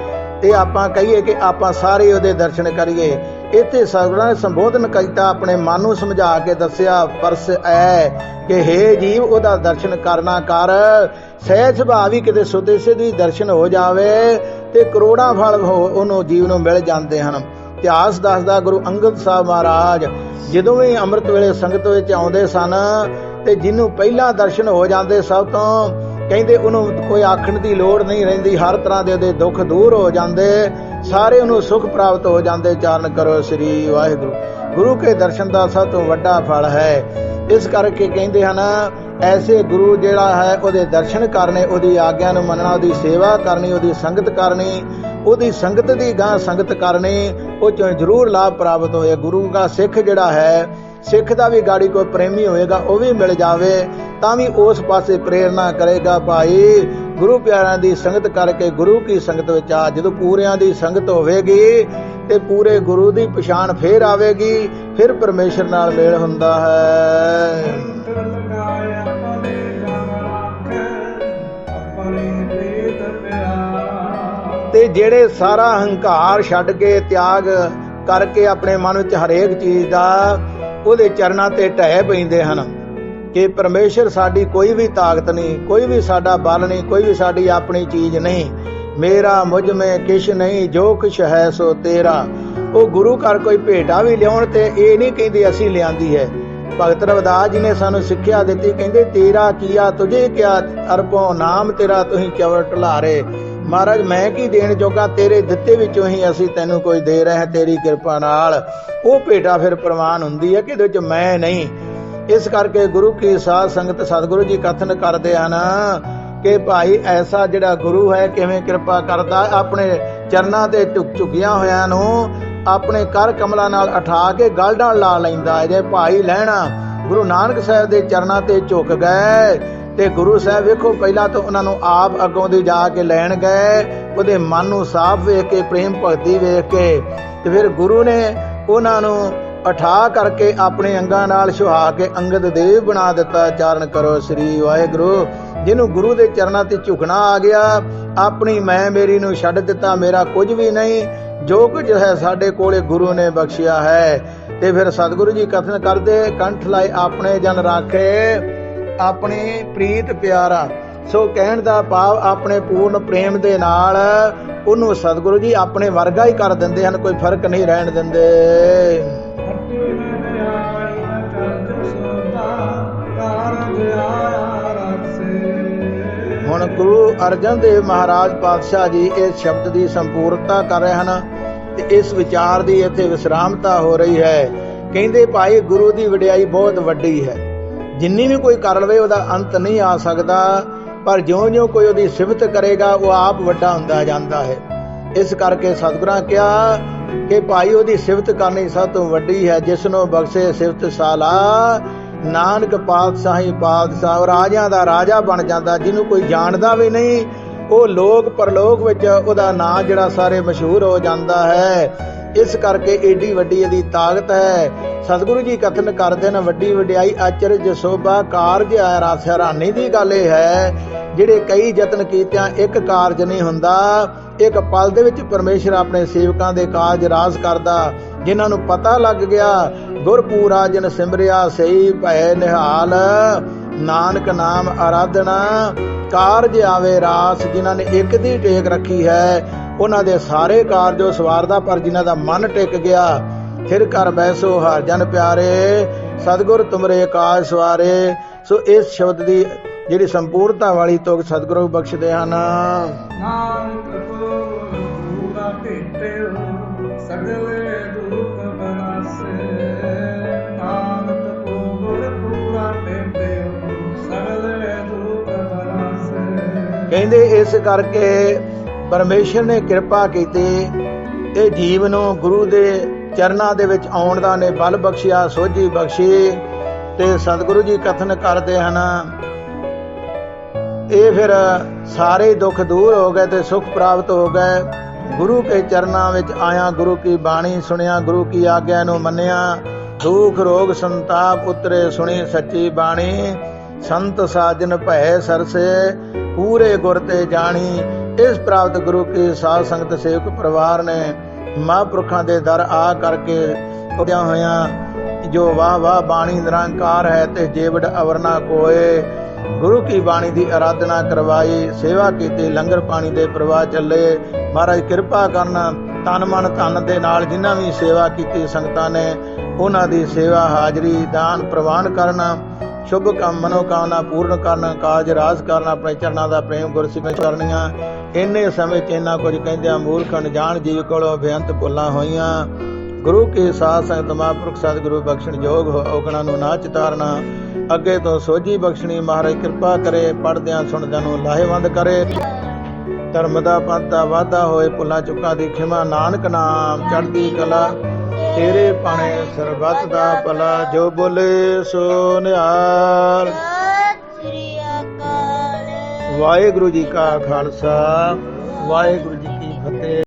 ਤੇ ਆਪਾਂ ਕਹੀਏ ਕਿ ਆਪਾਂ ਸਾਰੇ ਉਹਦੇ ਦਰਸ਼ਨ ਕਰੀਏ। ਇੱਥੇ ਸਤਿਗੁਰਾਂ ਨੇ ਸੰਬੋਧਨ ਕੀਤਾ, ਆਪਣੇ ਮਨ ਨੂੰ ਸਮਝਾ ਕੇ ਦੱਸਿਆ ਪਰਸ ਐ ਕਿ हे ਜੀਵ, ਉਹਦਾ ਦਰਸ਼ਨ ਕਰਨਾ ਕਰ। ਸਹਿਜ ਸੁਭਾਅ ਵੀ ਕਿਤੇ ਸੁਤੇ ਸਿੱਧੀ ਦਰਸ਼ਨ ਹੋ ਜਾਵੇ ਤੇ ਕਰੋੜਾਂ ਫਲ ਉਹਨੂੰ ਜੀਵ ਨੂੰ ਮਿਲ ਜਾਂਦੇ ਹਨ। ਇਤਿਹਾਸ ਦੱਸਦਾ ਗੁਰੂ ਅੰਗਦ ਸਾਹਿਬ ਮਹਾਰਾਜ, ਜਦੋਂ ਵੀ ਅੰਮ੍ਰਿਤ ਵੇਲੇ ਸੰਗਤ ਵਿੱਚ ਆਉਂਦੇ ਸਨ ਤੇ ਜਿਹਨੂੰ ਪਹਿਲਾਂ ਦਰਸ਼ਨ ਹੋ ਜਾਂਦੇ ਸਭ ਤੋਂ, ਕਹਿੰਦੇ ਉਹਨੂੰ ਕੋਈ ਆਖਣ ਦੀ ਲੋੜ ਨਹੀਂ ਰਹਿੰਦੀ, ਹਰ ਤਰ੍ਹਾਂ ਦੇ ਉਹਦੇ ਦੁੱਖ ਦੂਰ ਹੋ ਜਾਂਦੇ। ਸਾਰੇ ਉਹਨੂੰ ਸੁਖ ਪ੍ਰਾਪਤ ਹੋ ਜਾਂਦੇ, ਚਾਰਨ ਕਰੋ ਸ੍ਰੀ ਵਾਹਿਗੁਰੂ। ਗੁਰੂ ਕੇ ਦਰਸ਼ਨ ਦਾ ਸਭ ਤੋਂ ਵੱਡਾ ਫਲ ਹੈ। ਇਸ ਕਰਕੇ ਕਹਿੰਦੇ ਹਨ, ਐਸੇ ਗੁਰੂ ਜਿਹੜਾ ਹੈ, ਉਹਦੇ ਦਰਸ਼ਨ ਕਰਨੇ, ਉਹਦੀ ਆਗਿਆ ਨੂੰ ਮੰਨਣਾ, ਉਹਦੀ ਸੇਵਾ ਕਰਨੀ, ਉਹਦੀ ਸੰਗਤ ਕਰਨੀ, ਉਹਦੀ ਸੰਗਤ ਦੀ ਗਾਂ ਸੰਗਤ ਕਰਨੀ, ਉਹ ਚੋਂ ਜ਼ਰੂਰ ਲਾਭ ਪ੍ਰਾਪਤ ਹੋਏ। ਗੁਰੂ ਦਾ ਸਿੱਖ ਜਿਹੜਾ ਹੈ ਸਿੱਖ ਦਾ ਵੀ ਗਾੜੀ ਕੋਈ ਪ੍ਰੇਮੀ ਹੋਏਗਾ, ਉਹ ਵੀ ਮਿਲ ਜਾਵੇ, ਤਾਂ ਵੀ ਉਸ ਪਾਸੇ ਪ੍ਰੇਰਣਾ ਕਰੇਗਾ ਭਾਈ। ਗੁਰੂ ਪਿਆਰਿਆਂ ਦੀ ਸੰਗਤ ਕਰਕੇ ਗੁਰੂ ਕੀ ਸੰਗਤ ਵਿੱਚ ਆ, ਜਦੋਂ ਪੂਰਿਆਂ ਦੀ ਸੰਗਤ ਹੋਵੇਗੀ ਤੇ ਪੂਰੇ ਗੁਰੂ ਦੀ ਪਛਾਣ ਫੇਰ ਆਵੇਗੀ, ਫਿਰ ਪਰਮੇਸ਼ਰ ਨਾਲ ਮੇਲ ਹੁੰਦਾ ਹੈ। ਤੇ ਜਿਹੜੇ ਸਾਰਾ ਹੰਕਾਰ ਛੱਡ ਕੇ ਤਿਆਗ ਕਰਕੇ ਆਪਣੇ ਮਨ ਵਿੱਚ ਹਰੇਕ ਚੀਜ਼ ਦਾ ਉਹਦੇ ਚਰਨਾਂ ਤੇ ਢਹਿ ਪੈਂਦੇ ਹਨ ਕਿ ਪਰਮੇਸ਼ਰ ਸਾਡੀ ਕੋਈ ਵੀ ਤਾਕਤ ਨਹੀਂ, ਕੋਈ ਵੀ ਸਾਡਾ ਬਲ ਨਹੀਂ, ਕੋਈ ਵੀ ਸਾਡੀ ਆਪਣੀ ਚੀਜ਼ ਨਹੀਂ। ਮੇਰਾ, ਮੁਝ ਮੇ ਕਿਛ ਨਹੀਂ, ਜੋ ਕੁਛ ਹੈ ਸੋ ਤੇਰਾ। ਉਹ ਗੁਰੂ ਘਰ ਕੋਈ ਭੇਟਾ ਵੀ ਲਿਆਉਣ ਤੇ ਇਹ ਨਹੀਂ ਕਹਿੰਦੇ ਅਸੀਂ ਲਿਆਂਦੀ ਹੈ। ਭਗਤ ਰਵਿਦਾਸ ਜੀ ਨੇ ਸਾਨੂੰ ਸਿੱਖਿਆ ਦਿੱਤੀ, ਕਹਿੰਦੇ ਤੇਰਾ ਕੀਆ ਤੁਝੇ ਕਿਆ ਅਰਪੋ ਨਾਮ ਤੇਰਾ ਤੁਸੀਂ ਚਵਰ ਢਲਾਰੇ। ਮਹਾਰਾਜ, ਮੈਂ ਕੀ ਦੇਣ ਜੋਗਾ? ਤੇਰੇ ਦਿੱਤੇ ਵਿੱਚੋਂ ਹੀ ਅਸੀਂ ਤੈਨੂੰ ਕੋਈ ਦੇ ਰਹੇ ਹਾਂ, ਤੇਰੀ ਕਿਰਪਾ ਨਾਲ। ਉਹ ਭੇਟਾ ਫਿਰ ਪ੍ਰਵਾਨ ਹੁੰਦੀ ਹੈ ਕਿ ਇਹਦੇ ਵਿੱਚ ਮੈਂ ਨਹੀਂ। ਇਸ ਕਰਕੇ ਗੁਰੂ ਕੀ ਸਾਧ ਸੰਗਤ, ਸਤਿਗੁਰੂ ਜੀ ਕਥਨ ਕਰਦੇ ਹਨ ਕਿ ਭਾਈ, ਐਸਾ ਜਿਹੜਾ ਗੁਰੂ ਹੈ, ਕਿਵੇਂ ਕਿਰਪਾ ਕਰਦਾ? ਆਪਣੇ ਚਰਨਾਂ ਤੇ ਝੁਕ ਝੁਕੀਆਂ ਹੋਇਆਂ ਨੂੰ ਆਪਣੇ ਕਰ ਕਮਲਾਂ ਨਾਲ ਉਠਾ ਕੇ ਗਲ ਲਾ ਲੈਂਦਾ। ਜੇ ਭਾਈ ਲੈਣਾ ਗੁਰੂ ਨਾਨਕ ਸਾਹਿਬ ਦੇ ਚਰਨਾਂ ਤੇ ਝੁਕ ਗਏ। ਤੇ ਗੁਰੂ ਸਾਹਿਬ ਵੇਖੋ, ਪਹਿਲਾਂ ਤਾਂ ਉਹਨਾਂ ਨੂੰ ਆਪ ਅੱਗੋਂ ਦੀ ਜਾ ਕੇ ਲੈਣ ਗਏ, ਉਹਦੇ ਮਨ ਨੂੰ ਸਾਫ਼ ਵੇਖ ਕੇ, ਪ੍ਰੇਮ ਭਗਤੀ ਵੇਖ ਕੇ, ਤੇ ਫਿਰ ਗੁਰੂ ਨੇ ਉਹਨਾਂ ਨੂੰ ਉਠਾ ਕਰਕੇ ਆਪਣੇ ਅੰਗਾਂ ਨਾਲ ਸੁਹਾ ਕੇ ਅੰਗਦ ਦੇਵ ਬਣਾ ਦਿੱਤਾ, ਚਾਰਨ ਕਰੋ ਸ੍ਰੀ ਵਾਹਿਗੁਰੂ। ਜਿਹਨੂੰ ਗੁਰੂ ਦੇ ਚਰਨਾਂ ਤੇ ਝੁਕਣਾ ਆ ਗਿਆ, ਆਪਣੀ ਮੈਂ ਮੇਰੀ ਨੂੰ ਛੱਡ ਦਿੱਤਾ, ਮੇਰਾ ਕੁਝ ਵੀ ਨਹੀਂ, ਜੋ ਕੁਝ ਹੈ ਸਾਡੇ ਕੋਲੇ ਗੁਰੂ ਨੇ ਬਖਸ਼ਿਆ ਹੈ। ਤੇ ਫਿਰ ਸਤਿਗੁਰੂ ਜੀ ਕਥਨ ਕਰਦੇ, ਕੰਠ ਲਾਏ ਆਪਣੇ ਜਨ ਰਾਖੇ। ਆਪਣੇ ਪ੍ਰੀਤ ਪਿਆਰਾ, ਸੋ ਕਹਿਣ ਦਾ ਭਾਵ ਆਪਣੇ ਪੂਰਨ ਪ੍ਰੇਮ ਦੇ ਨਾਲ ਉਹਨੂੰ ਸਤਿਗੁਰੂ ਜੀ ਆਪਣੇ ਵਰਗਾ ਹੀ ਕਰ ਦਿੰਦੇ ਹਨ, ਕੋਈ ਫ਼ਰਕ ਨਹੀਂ ਰਹਿਣ ਦਿੰਦੇ। ਹੁਣ ਗੁਰੂ ਅਰਜਨ ਦੇਵ ਮਹਾਰਾਜ ਪਾਤਸ਼ਾਹ ਜੀ ਇਸ ਸ਼ਬਦ ਦੀ ਸੰਪੂਰਨਤਾ ਕਰ ਰਹੇ ਹਨ ਤੇ ਇਸ ਵਿਚਾਰ ਦੀ ਇੱਥੇ ਵਿਸਰਾਮਤਾ ਹੋ ਰਹੀ ਹੈ। ਕਹਿੰਦੇ ਭਾਈ ਗੁਰੂ ਦੀ ਵਡਿਆਈ ਬਹੁਤ ਵੱਡੀ ਹੈ। ਜਿੰਨੀ ਵੀ ਕੋਈ ਕਰ ਲਵੇ, ਉਹਦਾ ਅੰਤ ਨਹੀਂ ਆ ਸਕਦਾ। ਪਰ ਜਿਉਂ-ਜਿਉਂ ਕੋਈ ਉਹਦੀ ਸਿਫਤ ਕਰੇਗਾ, ਉਹ ਆਪ ਵੱਡਾ ਹੁੰਦਾ ਜਾਂਦਾ ਹੈ। ਇਸ ਕਰਕੇ ਸਤਿਗੁਰਾਂ ਕਿਹਾ ਕਿ ਭਾਈ, ਉਹਦੀ ਸਿਫਤ ਕਰਨੀ ਸਭ ਤੋਂ ਵੱਡੀ ਹੈ। ਜਿਸ ਨੂੰ ਬਖਸ਼ੇ ਸਿਫਤ ਸਾਲਾ, ਨਾਨਕ ਪਾਤਸ਼ਾਹੀ ਪਾਤਸ਼ਾਹ, ਉਹ ਰਾਜਿਆਂ ਦਾ ਰਾਜਾ ਬਣ ਜਾਂਦਾ। ਜਿਹਨੂੰ ਕੋਈ ਜਾਣਦਾ ਵੀ ਨਹੀਂ, ਉਹ ਲੋਕ ਪਰਲੋਕ ਵਿੱਚ ਉਹਦਾ ਨਾਂ ਜਿਹੜਾ ਸਾਰੇ ਮਸ਼ਹੂਰ ਹੋ ਜਾਂਦਾ ਹੈ। ਇਸ ਕਰਕੇ ਏਡੀ ਵੱਡੀ ਇਹਦੀ ਤਾਕਤ ਹੈ। ਸਤਿਗੁਰੂ ਜੀ ਕਥਨ ਕਰਦੇ ਨੇ, ਵੱਡੀ ਵਡਿਆਈ, ਆਚਰਜ, ਸੋਭਾ, ਕਾਰਜ ਰਸ ਹੈਰਾਨੀ ਦੀ ਗੱਲ ਇਹ ਹੈ, ਜਿਹੜੇ ਕਈ ਯਤਨ ਕੀਤਿਆਂ, ਇੱਕ ਕਾਰਜ ਨਹੀਂ ਹੁੰਦਾ। ਇੱਕ ਪਲ ਦੇ ਵਿੱਚ ਪਰਮੇਸ਼ਰ ਆਪਣੇ ਸੇਵਕਾਂ ਦੇ ਕਾਰਜ ਰਾਜ ਕਰਦਾ, ਜਿਨ੍ਹਾਂ ਨੂੰ ਪਤਾ ਲੱਗ ਗਿਆ, ਗੁਰਪੂਰਾ ਜਨ ਸਿਮਰਿਆ, ਸਹੀ ਭੈ ਨਿਹਾਲ। ਨਾਨਕ ਨਾਮ ਆਰਾਧਨਾ, ਕਾਰਜ ਆਵੇ ਰਾਸ, ਜਿਨ੍ਹਾਂ ਨੇ ਇੱਕ ਦੀ ਟੇਕ ਰੱਖੀ ਹੈ ਉਹਨਾਂ ਦੇ ਸਾਰੇ ਕਾਰਜ ਉਹ ਸਵਾਰਦਾ ਪਰ ਜਿਨ੍ਹਾਂ ਦਾ ਮਨ ਟਿਕ ਗਿਆ ਫਿਰ ਕਰ ਬੈਸੋ ਹਰ ਜਨ ਪਿਆਰੇ ਸਤਿਗੁਰ ਤੁਮਰੇ ਕਾਜ ਸਵਾਰੇ। ਸੋ ਇਸ ਸ਼ਬਦ ਦੀ ਜਿਹੜੀ ਸੰਪੂਰਨਤਾ ਵਾਲੀ ਤੁਕ ਸਤਿਗੁਰੂ ਬਖਸ਼ਦੇ ਹਨ। ਨਾਨਕ ਕੋ ਪੂਰਾ ਭੇਟਿਓ ਸਗਲੇ ਦੁਖ ਬਨਾਸੇ। ਨਾਨਕ ਕੋ ਗੁਰ ਪੂਰਾ ਭੇਟਿਓ ਸਗਲੇ ਦੁਖ ਬਨਾਸੇ। ਕਹਿੰਦੇ ਇਸ ਕਰਕੇ ਪਰਮੇਸ਼ਰ ਨੇ ਕਿਰਪਾ ਕੀਤੀ। ਇਹ ਜੀਵ ਨੂੰ ਗੁਰੂ ਦੇ ਚਰਨਾਂ ਦੇ ਵਿੱਚ ਆਉਣ ਦਾ ਨੇ ਬਲ ਬਖਸ਼ਿਆ, ਸੋਝੀ ਬਖਸ਼ੀ ਤੇ ਸਤਿਗੁਰੂ ਜੀ ਕਥਨ ਕਰਦੇ ਹਨ। ਇਹ ਫਿਰ ਸਾਰੇ ਦੁੱਖ ਦੂਰ ਹੋ ਗਏ ਤੇ ਸੁਖ ਪ੍ਰਾਪਤ ਹੋ ਗਏ। ਗੁਰੂ ਕੇ ਚਰਨਾਂ ਵਿੱਚ ਆਇਆ, ਗੁਰੂ ਕੀ ਬਾਣੀ ਸੁਣਿਆ, ਗੁਰੂ ਕੀ ਆਗਿਆ ਨੂੰ ਮੰਨਿਆ। ਦੁਖ, ਰੋਗ, ਸੰਤਾਪ ਉਤਰੇ ਸੁਣੀ ਸੱਚੀ ਬਾਣੀ। ਸੰਤ ਸਾਜਨ ਭੈ ਸਰਸੇ, ਪੂਰੇ ਗੁਰ ਤੇ ਜਾਣੀ। ਇਸ ਪ੍ਰਾਪਤ ਗੁਰੂ ਕੀ ਸਾਧ ਸੰਗਤ ਸੇਵਕ ਪਰਿਵਾਰ ਨੇ ਮਹਾਂਪੁਰਖਾਂ ਦੇ ਦਰ ਆ ਕਰਕੇ ਉਦਿਆ ਹੋਇਆਂ, ਜੋ ਵਾਹ ਵਾਹ ਬਾਣੀ ਨਿਰੰਕਾਰ ਹੈ ਤੇ ਜੀਵੜ ਅਵਰਨਾ ਕੋਏ, ਗੁਰੂ ਕੀ ਬਾਣੀ ਦੀ ਆਰਾਧਨਾ ਕਰਵਾਈ, ਸੇਵਾ ਕੀਤੀ, ਲੰਗਰ ਪਾਣੀ ਦੇ ਪ੍ਰਵਾਹ ਚੱਲੇ। ਮਹਾਰਾਜ ਕਿਰਪਾ ਕਰਨ, ਤਨ ਮਨ ਧਨ ਦੇ ਨਾਲ ਜਿਨ੍ਹਾਂ ਵੀ ਸੇਵਾ ਕੀਤੀ ਸੰਗਤਾਂ ਨੇ, ਉਹਨਾਂ ਦੀ ਸੇਵਾ ਹਾਜ਼ਰੀ ਦਾਨ ਪ੍ਰਵਾਨ ਕਰਨਾ। ਸ਼ੁਭ ਕੰਮ ਮਨੋ ਪੂਰਨ ਕਰਨ, ਕਾਜ ਰਾਸ ਕਰਨ, ਆਪਣੇ ਚਰਨਾਂ ਦਾ ਪ੍ਰੇਮ ਗੁਰਸਿੱਖ ਕਰਨੀਆਂ। ਇੰਨੇ ਸਮੇਂ ਚ ਇੰਨਾ ਕੁਝ ਕਹਿੰਦਿਆਂ ਮੂਰਖ ਅਣਜਾਣ ਜੀਵ ਕੋਲੋਂ ਬੇਅੰਤ ਭੁੱਲਾਂ ਹੋਈਆਂ। ਗੁਰੂ ਕੇ ਸਾਥ ਸੰਗਤ, ਮਹਾਂਪੁਰਖ ਸਤਿਗੁਰੂ ਬਖਸ਼ਣ ਯੋਗ ਹੋ ਨੂੰ ਨਾ ਚਿਤਾਰਨਾ ਅੱਗੇ ਤੋਂ ਸੋਝੀ ਬਖਸ਼ਣੀ, ਮਹਾਰਾਜ ਕਿਰਪਾ ਕਰੇ ਪੜਦਿਆਂ ਸੁਣਦਿਆਂ ਨੂੰ ਲਾਹੇਵੰਦ ਕਰੇ। ਧਰਮ ਦਾ ਪੰਥ ਦਾ ਵਾਧਾ ਹੋਏ, ਭੁੱਲਾਂ ਚੁੱਕਾਂ ਦੀ ਖਿਮਾ, ਨਾਨਕ ਨਾਮ, ਚੜ੍ਹਦੀ ਕਲਾ। ਤੇਰੇ ਪਾਣੇ ਸਰਬੱਤ ਦਾ ਭਲਾ ਜੋ ਬੋਲੇ ਸੋ ਨਿਹਾਲ। ਵਾਹਿਗੁਰੂ ਜੀ ਕਾ ਖਾਲਸਾ ਵਾਹਿਗੁਰੂ ਜੀ ਕੀ ਫਤਿਹ।